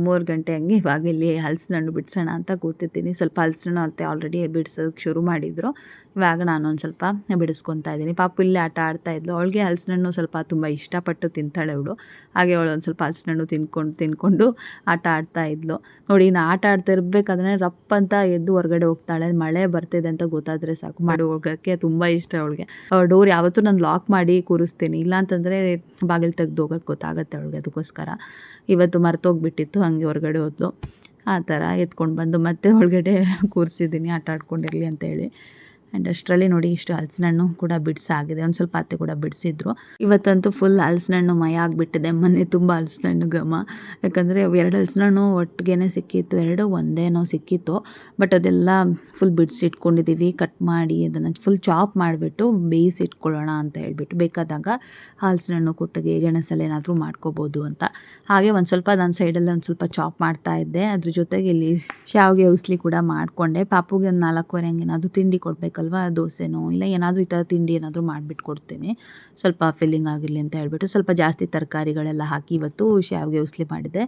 ಮೂರು ಗಂಟೆ ಹಂಗೆ ಇವಾಗ ಇಲ್ಲಿ ಹಲ್ಸಿನಣ್ಣು ಬಿಡಿಸೋಣ ಅಂತ ಕೂತಿದ್ದೀನಿ ಸ್ವಲ್ಪ ಹಣ್ಣು ಅತ್ತೆ ಆಲ್ರೆಡಿ ಬಿಡಿಸೋದಕ್ಕೆ ಶುರು ಮಾಡಿದ್ರು. ಇವಾಗ ನಾನು ಒಂದು ಸ್ವಲ್ಪ ಬಿಡಿಸ್ಕೊತಾ ಇದ್ದೀನಿ. ಪಾಪು ಇಲ್ಲೇ ಆಟ ಆಡ್ತಾ ಇದ್ಲು. ಅವಳಿಗೆ ಹಣ್ಣು ಸ್ವಲ್ಪ ತುಂಬ ಇಷ್ಟಪಟ್ಟು ತಿಂತಾಳೆ ಅವಳು. ಹಾಗೆ ಅವಳು ಒಂದು ಸ್ವಲ್ಪ ಹಲ್ಸಿನಣ್ಣು ತಿನ್ಕೊಂಡು ತಿನ್ಕೊಂಡು ಆಟ ಆಡ್ತಾ ಇದ್ಲು. ನೋಡಿ ನಾನು ಆಟ ಆಡ್ತಾ ಇರಬೇಕಾದ್ರೆ ರಪ್ ಅಂತ ಎದ್ದು ಹೊರಗಡೆ ಹೋಗ್ತಾಳೆ. ಮಳೆ ಬರ್ತಿದೆ ಅಂತ ಗೊತ್ತಾದರೆ ಸಾಕು. ಮಾಡಿ, ಹೋಗೋಕ್ಕೆ ತುಂಬ ಇಷ್ಟ ಅವಳಿಗೆ. ಡೋರ್ ಯಾವತ್ತೂ ನಾನು ಲಾಕ್ ಮಾಡಿ ಕೂರಿಸ್ತೀನಿ. ಇಲ್ಲ ಅಂತಂದರೆ ಬಾಗಿಲು ತೆಗೆದು ಹೋಗಕ್ಕೆ ಗೊತ್ತಾಗತ್ತೆ ಅವಳಿಗೆ ಅದಕ್ಕೋಸ್ಕರ. ಇವತ್ತು ಮರ್ತೋಗ್ಬಿಟ್ಟಿತ್ತು, ಹಾಗೆ ಹೊರಗಡೆ ಹೋದ್ಲು. ಆ ಥರ ಎತ್ಕೊಂಡು ಬಂದು ಮತ್ತೆ ಒಳಗಡೆ ಕೂರಿಸಿದ್ದೀನಿ. ಆಟ ಆಡ್ಕೊಂಡಿರಲಿ ಅಂತ ಹೇಳಿ ಆ್ಯಂಡ್ ಅಷ್ಟರಲ್ಲಿ ನೋಡಿ ಇಷ್ಟು ಹಲಸಿನ ಹಣ್ಣು ಕೂಡ ಬಿಡಿಸಾಗಿದೆ. ಒಂದು ಸ್ವಲ್ಪ ಅತ್ತೆ ಕೂಡ ಬಿಡಿಸಿದ್ರು. ಇವತ್ತಂತೂ ಫುಲ್ ಹಲಸಿನ ಹಣ್ಣು ಮೈ ಆಗಿಬಿಟ್ಟಿದೆ. ಮೊನ್ನೆ ತುಂಬ ಹಲಸಿನ ಹಣ್ಣು ಘಮ. ಯಾಕಂದರೆ ಎರಡು ಹಲಸಿನ ಹಣ್ಣು ಒಟ್ಟಿಗೆ ಸಿಕ್ಕಿತ್ತು, ಎರಡು ಒಂದೇನೋ ಸಿಕ್ಕಿತ್ತು. ಬಟ್ ಅದೆಲ್ಲ ಫುಲ್ ಬಿಡಿಸಿ ಇಟ್ಕೊಂಡಿದ್ದೀವಿ ಕಟ್ ಮಾಡಿ ಅದನ್ನು ಫುಲ್ ಚಾಪ್ ಮಾಡಿಬಿಟ್ಟು ಬೇಯಿಸಿ ಇಟ್ಕೊಳ್ಳೋಣ ಅಂತ ಹೇಳಿಬಿಟ್ಟು ಬೇಕಾದಾಗ ಹಲಸಿನ ಹಣ್ಣು ಕೊಟ್ಟಿಗೆ ಗೆಣಸಲ್ಲಿ ಏನಾದರೂ ಮಾಡ್ಕೋಬೋದು ಅಂತ. ಹಾಗೆ ಒಂದು ಸ್ವಲ್ಪ ನನ್ನ ಸೈಡಲ್ಲಿ ಒಂದು ಸ್ವಲ್ಪ ಚಾಪ್ ಮಾಡ್ತಾ ಇದ್ದೆ. ಅದ್ರ ಜೊತೆಗೆ ಇಲ್ಲಿ ಶಾವಿಗೆ ಉಸ್ಲಿ ಕೂಡ ಮಾಡಿಕೊಂಡೆ. ಪಾಪುಗೆ ಒಂದು ನಾಲ್ಕೂವರೆ ಹಂಗೆ ಏನಾದರೂ ತಿಂಡಿ ಕೊಡಬೇಕಲ್ವ ದೋಸೆನೋ, ಇಲ್ಲ ಏನಾದರೂ ಈ ಥರ ತಿಂಡಿ ಏನಾದರೂ ಮಾಡಿಬಿಟ್ಟು ಕೊಡ್ತೇನೆ. ಸ್ವಲ್ಪ ಫಿಲ್ಲಿಂಗ್ ಆಗಿರಲಿ ಅಂತ ಹೇಳಿಬಿಟ್ಟು ಸ್ವಲ್ಪ ಜಾಸ್ತಿ ತರಕಾರಿಗಳೆಲ್ಲ ಹಾಕಿ ಇವತ್ತು ಶ್ಯಾವಿಗೆ ಉಸ್ಲಿ ಮಾಡಿದೆ.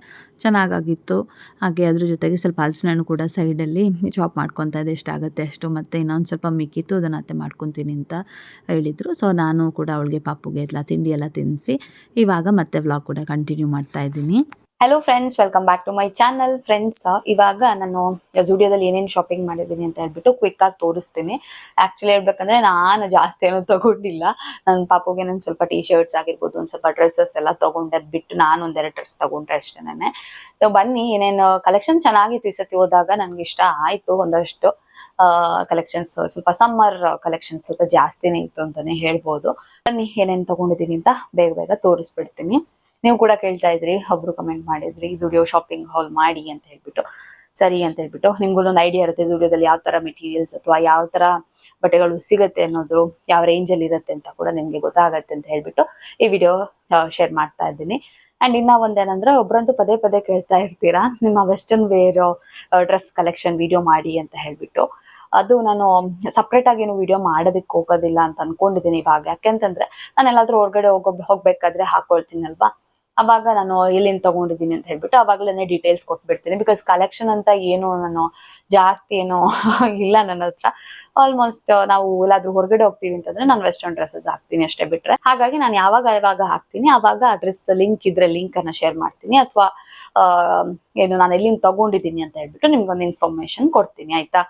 ಚೆನ್ನಾಗಾಗಿತ್ತು. ಹಾಗೆ ಅದ್ರ ಜೊತೆಗೆ ಸ್ವಲ್ಪ ಹಲಸಿನ ಹಣ್ಣು ಕೂಡ ಸೈಡಲ್ಲಿ ಚಾಪ್ ಮಾಡ್ಕೊತಾ ಎಷ್ಟು ಎಷ್ಟಾಗುತ್ತೆ ಅಷ್ಟು. ಮತ್ತು ಇನ್ನೊಂದು ಸ್ವಲ್ಪ ಮಿಕ್ಕಿತ್ತು, ಅದನ್ನು ಅತ್ತೆ ಮಾಡ್ಕೊತೀನಿ ಅಂತ ಹೇಳಿದರು. ಸೊ ನಾನು ಕೂಡ ಅವಳಿಗೆ ಪಾಪುಗೆ ಎಲ್ಲ ತಿಂಡಿ ಎಲ್ಲ ತಿನ್ನಿಸಿ ಇವಾಗ ಮತ್ತೆ ವ್ಲಾಗ್ ಕೂಡ ಕಂಟಿನ್ಯೂ ಮಾಡ್ತಾ ಇದ್ದೀನಿ. Hello friends welcome back to my channel friends ಇವಾಗ ನಾನು ಜುಡಿಯೋದಲ್ಲಿ ಏನೇನು ಶಾಪಿಂಗ್ ಮಾಡಿದ್ದೀನಿ ಅಂತ ಹೇಳ್ಬಿಟ್ಟು ಕ್ವಿಕ್ ಆಗಿ ತೋರಿಸ್ತೀನಿ. ಆಕ್ಚುಲಿ ಹೇಳ್ಬೇಕಂದ್ರೆ ನಾನು ಜಾಸ್ತಿ ಏನೂ ತಗೊಂಡಿಲ್ಲ. ನನ್ನ ಪಾಪುಗೆ ನಾನು ಸ್ವಲ್ಪ ಟಿ ಶರ್ಟ್ಸ್ ಆಗಿರ್ಬೋದು, ಒಂದು ಸ್ವಲ್ಪ ಡ್ರೆಸ್ಸಸ್ ಎಲ್ಲ ತಗೊಂಡೆ. ಅದ್ ಬಿಟ್ಟು ನಾನು ಒಂದೆರಡು ಡ್ರೆಸ್ ತಗೊಂಡ್ರೆ ನಾನೇ ಸೊ ಬನ್ನಿ, ಏನೇನು ಕಲೆಕ್ಷನ್ ಚೆನ್ನಾಗಿತ್ತು ಈ ಸತಿ ಹೋದಾಗ ನನಗೆ ಇಷ್ಟ ಆಯ್ತು ಒಂದಷ್ಟು. ಕಲೆಕ್ಷನ್ಸ್ ಸ್ವಲ್ಪ ಸಮ್ಮರ್ ಕಲೆಕ್ಷನ್ಸ್ ಸ್ವಲ್ಪ ಜಾಸ್ತಿನೇ ಇತ್ತು ಅಂತಾನೆ ಹೇಳ್ಬೋದು. ಬನ್ನಿ, ಏನೇನು ತಗೊಂಡಿದ್ದೀನಿ ಅಂತ ಬೇಗ ಬೇಗ ತೋರಿಸ್ಬಿಡ್ತೀನಿ. ನೀವು ಕೂಡ ಕೇಳ್ತಾ ಇದ್ರಿ, ಒಬ್ರು ಕಮೆಂಟ್ ಮಾಡಿದ್ರಿ ಜುಡಿಯೋ ಶಾಪಿಂಗ್ ಹಾಲ್ ಮಾಡಿ ಅಂತ ಹೇಳ್ಬಿಟ್ಟು, ಸರಿ ಅಂತ ಹೇಳ್ಬಿಟ್ಟು. ನಿಮ್ಗೂ ಒಂದು ಐಡಿಯಾ ಇರುತ್ತೆ ಜುಡಿಯೋದಲ್ಲಿ ಯಾವ ತರ ಮೆಟೀರಿಯಲ್ಸ್ ಅಥವಾ ಯಾವ ತರ ಬಟ್ಟೆಗಳು ಸಿಗುತ್ತೆ ಅನ್ನೋದು, ಯಾವ ರೇಂಜ್ ಅಲ್ಲಿ ಇರುತ್ತೆ ಅಂತ ಕೂಡ ನಿಮ್ಗೆ ಗೊತ್ತಾಗತ್ತೆ ಅಂತ ಹೇಳ್ಬಿಟ್ಟು ಈ ವಿಡಿಯೋ ಶೇರ್ ಮಾಡ್ತಾ ಇದ್ದೀನಿ. ಅಂಡ್ ಇನ್ನ ಒಂದೇನಂದ್ರೆ, ಒಬ್ರಂತೂ ಪದೇ ಪದೇ ಕೇಳ್ತಾ ಇರ್ತೀರಾ, ನಿಮ್ಮ western wear dress collection video ಮಾಡಿ ಅಂತ ಹೇಳ್ಬಿಟ್ಟು. ಅದು ನಾನು ಸಪ್ರೇಟ್ ಆಗಿ ಏನು ವಿಡಿಯೋ ಮಾಡೋದಕ್ಕೆ ಹೋಗೋದಿಲ್ಲ ಅಂತ ಅನ್ಕೊಂಡಿದ್ದೀನಿ ಇವಾಗ. ಯಾಕೆಂತಂದ್ರೆ ನಾನು ಎಲ್ಲಾದ್ರೂ ಹೊರಗಡೆ ಹೋಗೋ, ಹೋಗ್ಬೇಕಾದ್ರೆ ಹಾಕೊಳ್ತೀನಲ್ವಾ? ಅವಾಗ ನಾನು ಎಲ್ಲಿಂದ ತಗೊಂಡಿದ್ದೀನಿ ಅಂತ ಹೇಳ್ಬಿಟ್ಟು ಅವಾಗಲೇ ಡೀಟೇಲ್ಸ್ ಕೊಟ್ಬಿಡ್ತೀನಿ. ಬಿಕಾಸ್ ಕಲೆಕ್ಷನ್ ಅಂತ ಏನು ನಾನು ಜಾಸ್ತಿ ಏನು ಇಲ್ಲ ನನ್ನ ಹತ್ರ. ಆಲ್ಮೋಸ್ಟ್ ನಾವು ಎಲ್ಲಾದ್ರೂ ಹೊರಗಡೆ ಹೋಗ್ತೀವಿ ಅಂತಂದ್ರೆ ನಾನು ವೆಸ್ಟರ್ನ್ ಡ್ರೆಸ್ಸಸ್ ಹಾಕ್ತೀನಿ ಅಷ್ಟೇ ಬಿಟ್ರೆ. ಹಾಗಾಗಿ ನಾನು ಯಾವಾಗ ಯಾವಾಗ ಹಾಕ್ತೀನಿ, ಅವಾಗ ಆ ಡ್ರೆಸ್ ಲಿಂಕ್ ಇದ್ರೆ ಲಿಂಕ್ ಅನ್ನ ಶೇರ್ ಮಾಡ್ತೀನಿ ಅಥವಾ ಏನು ನಾನು ಎಲ್ಲಿಂದ ತಗೊಂಡಿದ್ದೀನಿ ಅಂತ ಹೇಳ್ಬಿಟ್ಟು ನಿಮ್ಗೊಂದು ಇನ್ಫಾರ್ಮೇಶನ್ ಕೊಡ್ತೀನಿ, ಆಯ್ತಾ?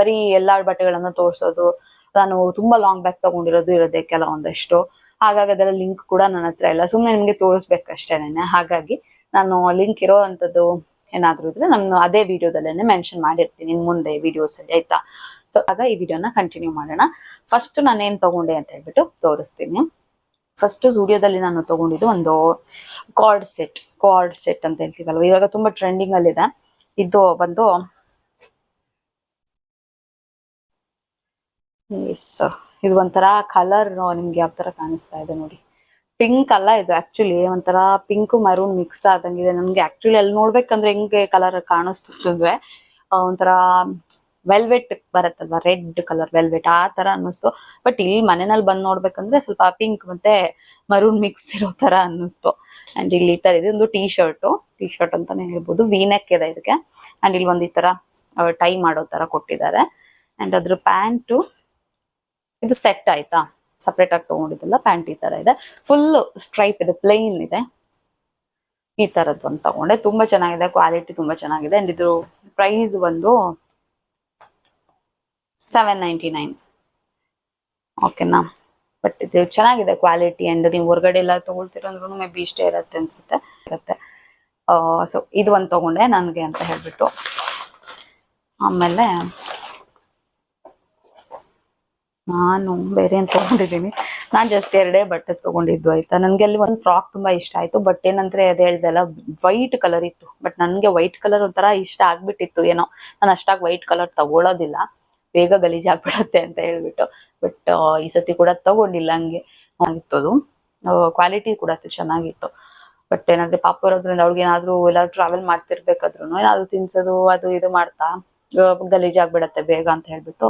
ಬರೀ ಎಲ್ಲಾ ಬಟ್ಟೆಗಳನ್ನ ತೋರಿಸೋದು, ನಾನು ತುಂಬಾ ಲಾಂಗ್ ಬ್ಯಾಗ್ ತಗೊಂಡಿರೋದು ಇರೋದೇ ಕೆಲವೊಂದಷ್ಟು. ಹಾಗಾಗಿ ಅದರ ಲಿಂಕ್ ಕೂಡ ನನ್ನ ಹತ್ರ ಇಲ್ಲ. ಸುಮ್ಮನೆ ನಿಮ್ಗೆ ತೋರಿಸ್ಬೇಕಷ್ಟೇನೆ. ಹಾಗಾಗಿ ನಾನು ಲಿಂಕ್ ಇರೋ ಏನಾದ್ರೂ ಇದ್ರೆ ನಾನು ಅದೇ ವಿಡಿಯೋದಲ್ಲೇ ಮೆನ್ಷನ್ ಮಾಡಿರ್ತೀನಿ ಮುಂದೆ ವಿಡಿಯೋಸ್ ಅಲ್ಲಿ, ಆಯ್ತಾ? ಸೊ ಆಗ ಈ ವಿಡಿಯೋನ ಕಂಟಿನ್ಯೂ ಮಾಡೋಣ. ಫಸ್ಟ್ ನಾನು ಏನು ತಗೊಂಡೆ ಅಂತ ಹೇಳ್ಬಿಟ್ಟು ತೋರಿಸ್ತೀನಿ. ಫಸ್ಟ್ ಸ್ಟುಡಿಯೋದಲ್ಲಿ ನಾನು ತಗೊಂಡಿದ್ದು ಒಂದು ಕಾರ್ಡ್ ಸೆಟ್ ಕಾರ್ಡ್ ಸೆಟ್ ಅಂತ ಹೇಳ್ತೀವಲ್ವ? ಇವಾಗ ತುಂಬಾ ಟ್ರೆಂಡಿಂಗ್ ಅಲ್ಲಿ ಇದೆ ಇದು ಬಂದು ಎಸ್ ಇದು ಒಂಥರ ಕಲರ್ ನಿಮ್ಗೆ ಯಾವ ತರ ಕಾಣಿಸ್ತಾ ಇದೆ ನೋಡಿ. ಪಿಂಕ್ ಅಲ್ಲ ಇದು ಆಕ್ಚುಲಿ ಒಂಥರ ಪಿಂಕ್ ಮರೂನ್ ಮಿಕ್ಸ್ ಆದಂಗಿದೆ. ನಮ್ಗೆ ಆಕ್ಚುಲಿ ಅಲ್ಲಿ ನೋಡ್ಬೇಕಂದ್ರೆ ಹೆಂಗೆ ಕಲರ್ ಕಾಣಿಸ್ತಿದ್ರೆ ಅಂದ್ರೆ ಒಂಥರ ವೆಲ್ವೆಟ್ ಬರುತ್ತಲ್ವಾ ರೆಡ್ ಕಲರ್ ವೆಲ್ವೆಟ್ ಆ ತರ ಅನ್ನಿಸ್ತು. ಬಟ್ ಇಲ್ಲಿ ಮನೆಯಲ್ಲಿ ಬಂದ್ ನೋಡ್ಬೇಕಂದ್ರೆ ಸ್ವಲ್ಪ ಪಿಂಕ್ ಮತ್ತೆ ಮರೂನ್ ಮಿಕ್ಸ್ ಇರೋ ತರ ಅನ್ನಿಸ್ತು. ಅಂಡ್ ಇಲ್ಲಿ ಈ ತರ ಇದೆ. ಒಂದು ಟೀ ಶರ್ಟ್ ಟೀ ಶರ್ಟ್ ಅಂತಾನೆ ಹೇಳ್ಬೋದು. ವೀನೆಕ್ ಇದೆ ಇದಕ್ಕೆ. ಅಂಡ್ ಇಲ್ಲಿ ಒಂದ್ ಈ ತರ ಟೈ ಮಾಡೋ ತರ ಕೊಟ್ಟಿದ್ದಾರೆ. ಅಂಡ್ ಅದ್ರ ಪ್ಯಾಂಟು ಇದು ಸೆಟ್ ಆಯ್ತಾ? ಸಪ್ರೇಟ್ ಆಗಿ ತಗೊಂಡಿದ್ದಲ್ಲ ಪ್ಯಾಂಟ್ ಈ ತರ ಇದೆ. ಫುಲ್ ಸ್ಟ್ರೈಪ್ ಇದೆ ಪ್ಲೈನ್ ಇದೆ. ಈ ತರದ್ ಒಂದು ತಗೊಂಡೆ. ತುಂಬಾ ಚೆನ್ನಾಗಿದೆ ಕ್ವಾಲಿಟಿ ತುಂಬಾ ಚೆನ್ನಾಗಿದೆ. ಅಂಡ್ ಇದು ಪ್ರೈಸ್ ಬಂದು ಸೆವೆನ್ ನೈಂಟಿ ನೈನ್ ಓಕೆನಾ ಬಟ್ ಇದು ಚೆನ್ನಾಗಿದೆ ಕ್ವಾಲಿಟಿ ಅಂಡ್ ನೀವು ಹೊರಗಡೆ ಎಲ್ಲ ತಗೊಳ್ತಿರೋದ್ರು ಮೇ ಬಿ ಇಷ್ಟೇ ಇರತ್ತೆ ಅನ್ಸುತ್ತೆ. ಇರುತ್ತೆ. ಸೊ ಇದು ಒಂದು ತಗೊಂಡೆ ನನಗೆ ಅಂತ ಹೇಳ್ಬಿಟ್ಟು. ಆಮೇಲೆ ನಾನು ಬೇರೆ ಏನು ತಗೊಂಡಿದ್ದೀನಿ. ನಾನ್ ಜಸ್ಟ್ ಎರಡೇ ಬಟ್ಟೆ ತಗೊಂಡಿದ್ದು ಆಯ್ತಾ? ನನ್ಗೆ ಅಲ್ಲಿ ಒಂದು ಫ್ರಾಕ್ ತುಂಬಾ ಇಷ್ಟ ಆಯ್ತು. ಬಟ್ ಏನಂದ್ರೆ ಅದ್ ಹೇಳ್ದಲ್ಲ ವೈಟ್ ಕಲರ್ ಇತ್ತು. ಬಟ್ ನನಗೆ ವೈಟ್ ಕಲರ್ ಒಂಥರ ಇಷ್ಟ ಆಗ್ಬಿಟ್ಟಿತ್ತು ಏನೋ. ನಾನು ಅಷ್ಟಾಗಿ ವೈಟ್ ಕಲರ್ ತಗೊಳ್ಳೋದಿಲ್ಲ ಬೇಗ ಗಲೀಜಾಗ್ಬಿಡತ್ತೆ ಅಂತ ಹೇಳ್ಬಿಟ್ಟು. ಬಟ್ ಈ ಸತಿ ಕೂಡ ತಗೊಂಡಿಲ್ಲ ಹಂಗೆ. ಆಗಿತ್ತು ಅದು ಕ್ವಾಲಿಟಿ ಕೂಡ ಚೆನ್ನಾಗಿತ್ತು. ಬಟ್ ಏನಾದ್ರೆ ಪಾಪ ಇರೋದ್ರಿಂದ ಅವ್ಳಿಗೆ ಏನಾದ್ರೂ ಎಲ್ಲ ಟ್ರಾವೆಲ್ ಮಾಡ್ತಿರ್ಬೇಕಾದ್ರು ಏನಾದ್ರು ತಿನ್ಸೋದು, ಅದು ಇದು ಮಾಡ್ತಾ ಗಲೀಜ್ ಆಗ್ಬಿಡತ್ತೆ ಬೇಗ ಅಂತ ಹೇಳ್ಬಿಟ್ಟು.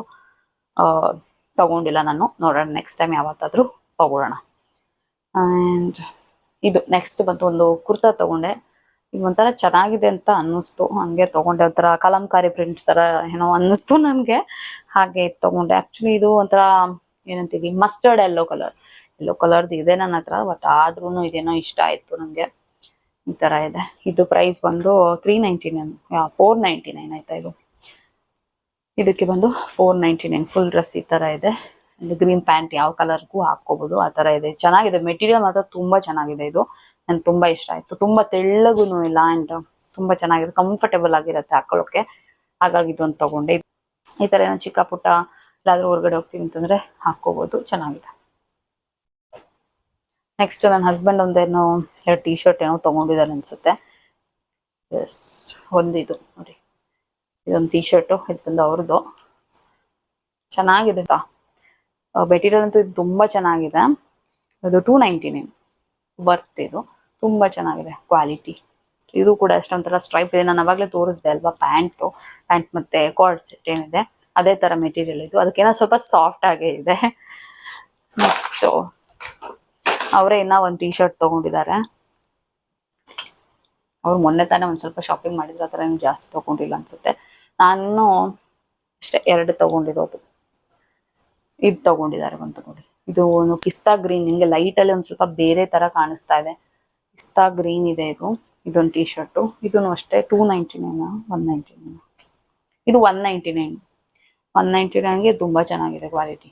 ತಗೊಂಡಿಲ್ಲ ನಾನು. ನೋಡೋಣ ನೆಕ್ಸ್ಟ್ ಟೈಮ್ ಯಾವತ್ತಾದ್ರೂ ತಗೊಳ್ಳೋಣ. ಆ್ಯಂಡ್ ಇದು ನೆಕ್ಸ್ಟ್ ಬಂತು ಒಂದು ಕುರ್ತಾ ತಗೊಂಡೆ. ಇದು ಒಂಥರ ಚೆನ್ನಾಗಿದೆ ಅಂತ ಅನ್ನಿಸ್ತು. ಹಂಗೆ ತಗೊಂಡೆ. ಒಂಥರ ಕಲಂಕಾರಿ ಪ್ರಿಂಟ್ಸ್ ತರ ಏನೋ ಅನ್ನಿಸ್ತು ನನಗೆ. ಹಾಗೆ ತಗೊಂಡೆ. ಆಕ್ಚುಲಿ ಇದು ಒಂಥರ ಏನಂತೀವಿ ಮಸ್ಟರ್ಡ್ ಎಲ್ಲೋ ಕಲರ್ ಎಲ್ಲೋ ಕಲರ್ದು ಇದೆ ನನ್ನ ಹತ್ರ ಬಟ್ ಆದ್ರೂ ಇದೇನೋ ಇಷ್ಟ ಆಯಿತು ನನಗೆ. ಈ ಥರ ಇದೆ. ಇದು ಪ್ರೈಸ್ ಬಂದು three ninety nine four ninety nine ಆಯ್ತಾ ಇದು? ಇದಕ್ಕೆ ಬಂದು four ninety nine full dress ಈ ತರ ಇದೆ. ಗ್ರೀನ್ ಪ್ಯಾಂಟ್ ಯಾವ ಕಲರ್ಗೂ ಹಾಕೋಬಹುದು ಆ ತರ ಇದೆ. ಚೆನ್ನಾಗಿದೆ. ಮೆಟೀರಿಯಲ್ ಮಾತ್ರ ತುಂಬಾ ಚೆನ್ನಾಗಿದೆ ಇದು. ನನ್ಗೆ ತುಂಬಾ ಇಷ್ಟ ಆಯ್ತು. ತುಂಬಾ ತೆಳ್ಳಗುನು ಇಲ್ಲ ಅಂಡ್ ತುಂಬಾ ಚೆನ್ನಾಗಿದೆ. ಕಂಫರ್ಟೇಬಲ್ ಆಗಿರುತ್ತೆ ಹಾಕೊಳ್ಳೋಕೆ. ಹಾಗಾಗಿ ಇದೊಂದು ತಗೊಂಡೆ. ಈ ತರ ಏನೋ ಚಿಕ್ಕ ಪುಟ್ಟ ಎಲ್ಲಾದ್ರೂ ಹೊರಗಡೆ ಹೋಗ್ತೀನಿ ಅಂತಂದ್ರೆ ಹಾಕೋಬಹುದು ಚೆನ್ನಾಗಿದೆ. ನೆಕ್ಸ್ಟ್ ನನ್ನ ಹಸ್ಬೆಂಡ್ ಒಂದೇನೋ, ಎರಡು ಟಿ ಶರ್ಟ್ ಏನೋ ತಗೊಂಡಿದ್ದಾರೆ ಅನ್ಸುತ್ತೆ. ಎಸ್ ಒಂದಿದು ನೋಡಿ. ಇದೊಂದು ಟಿ ಶರ್ಟು ಇದು ಬಂದು ಅವ್ರದ್ದು. ಚೆನ್ನಾಗಿದೆ ಮೆಟೀರಿಯಲ್ ಅಂತೂ ಇದು ತುಂಬಾ ಚೆನ್ನಾಗಿದೆ. ಅದು ಟೂ ನೈಂಟಿ ನೈನ್ ಬರ್ತ್ ಇದು. ತುಂಬಾ ಚೆನ್ನಾಗಿದೆ ಕ್ವಾಲಿಟಿ ಇದು ಕೂಡ ಅಷ್ಟೊಂಥರ ಸ್ಟ್ರೈಪ್ ಇದೆ. ನಾನು ಅವಾಗಲೇ ತೋರಿಸ್ದೆ ಅಲ್ವಾ ಪ್ಯಾಂಟು ಪ್ಯಾಂಟ್ ಮತ್ತೆ ಕಾರ್ಡ್ ಸೆಟ್ ಏನಿದೆ. ಅದೇ ತರ ಮೆಟೀರಿಯಲ್ ಇದು. ಅದಕ್ಕೇನೋ ಸ್ವಲ್ಪ ಸಾಫ್ಟ್ ಆಗೇ ಇದೆ. ನೆಕ್ಸ್ಟ್ ಅವರೇ ಇನ್ನ ಒಂದು ಟೀ ಶರ್ಟ್ ತಗೊಂಡಿದ್ದಾರೆ. ಅವ್ರು ಮೊನ್ನೆ ತಾನೇ ಒಂದ್ ಸ್ವಲ್ಪ ಶಾಪಿಂಗ್ ಮಾಡಿದ್ರು. ಆ ಥರ ಜಾಸ್ತಿ ತಗೊಂಡಿಲ್ಲ ಅನ್ಸುತ್ತೆ. ನಾನು ಅಷ್ಟೇ ಎರಡು ತಗೊಂಡಿರೋದು. ಇದು ತಗೊಂಡಿದ್ದಾರೆ ಬಂತು ನೋಡಿ. ಇದು ಒಂದು ಪಿಸ್ತಾ ಗ್ರೀನ್, ನಿಮಗೆ ಲೈಟ್ ಅಲ್ಲಿ ಒಂದ್ ಸ್ವಲ್ಪ ಬೇರೆ ತರ ಕಾಣಿಸ್ತಾ ಇದೆ. ಪಿಸ್ತಾ ಗ್ರೀನ್ ಇದೆ ಇದು. ಇದೊಂದು ಟಿ ಶರ್ಟು ಇದನ್ನು ಅಷ್ಟೇ two ninety nine one ninety nine ಇದು one ninety nine one ninety ನೈನ್ಗೆ ತುಂಬಾ ಚೆನ್ನಾಗಿದೆ ಕ್ವಾಲಿಟಿ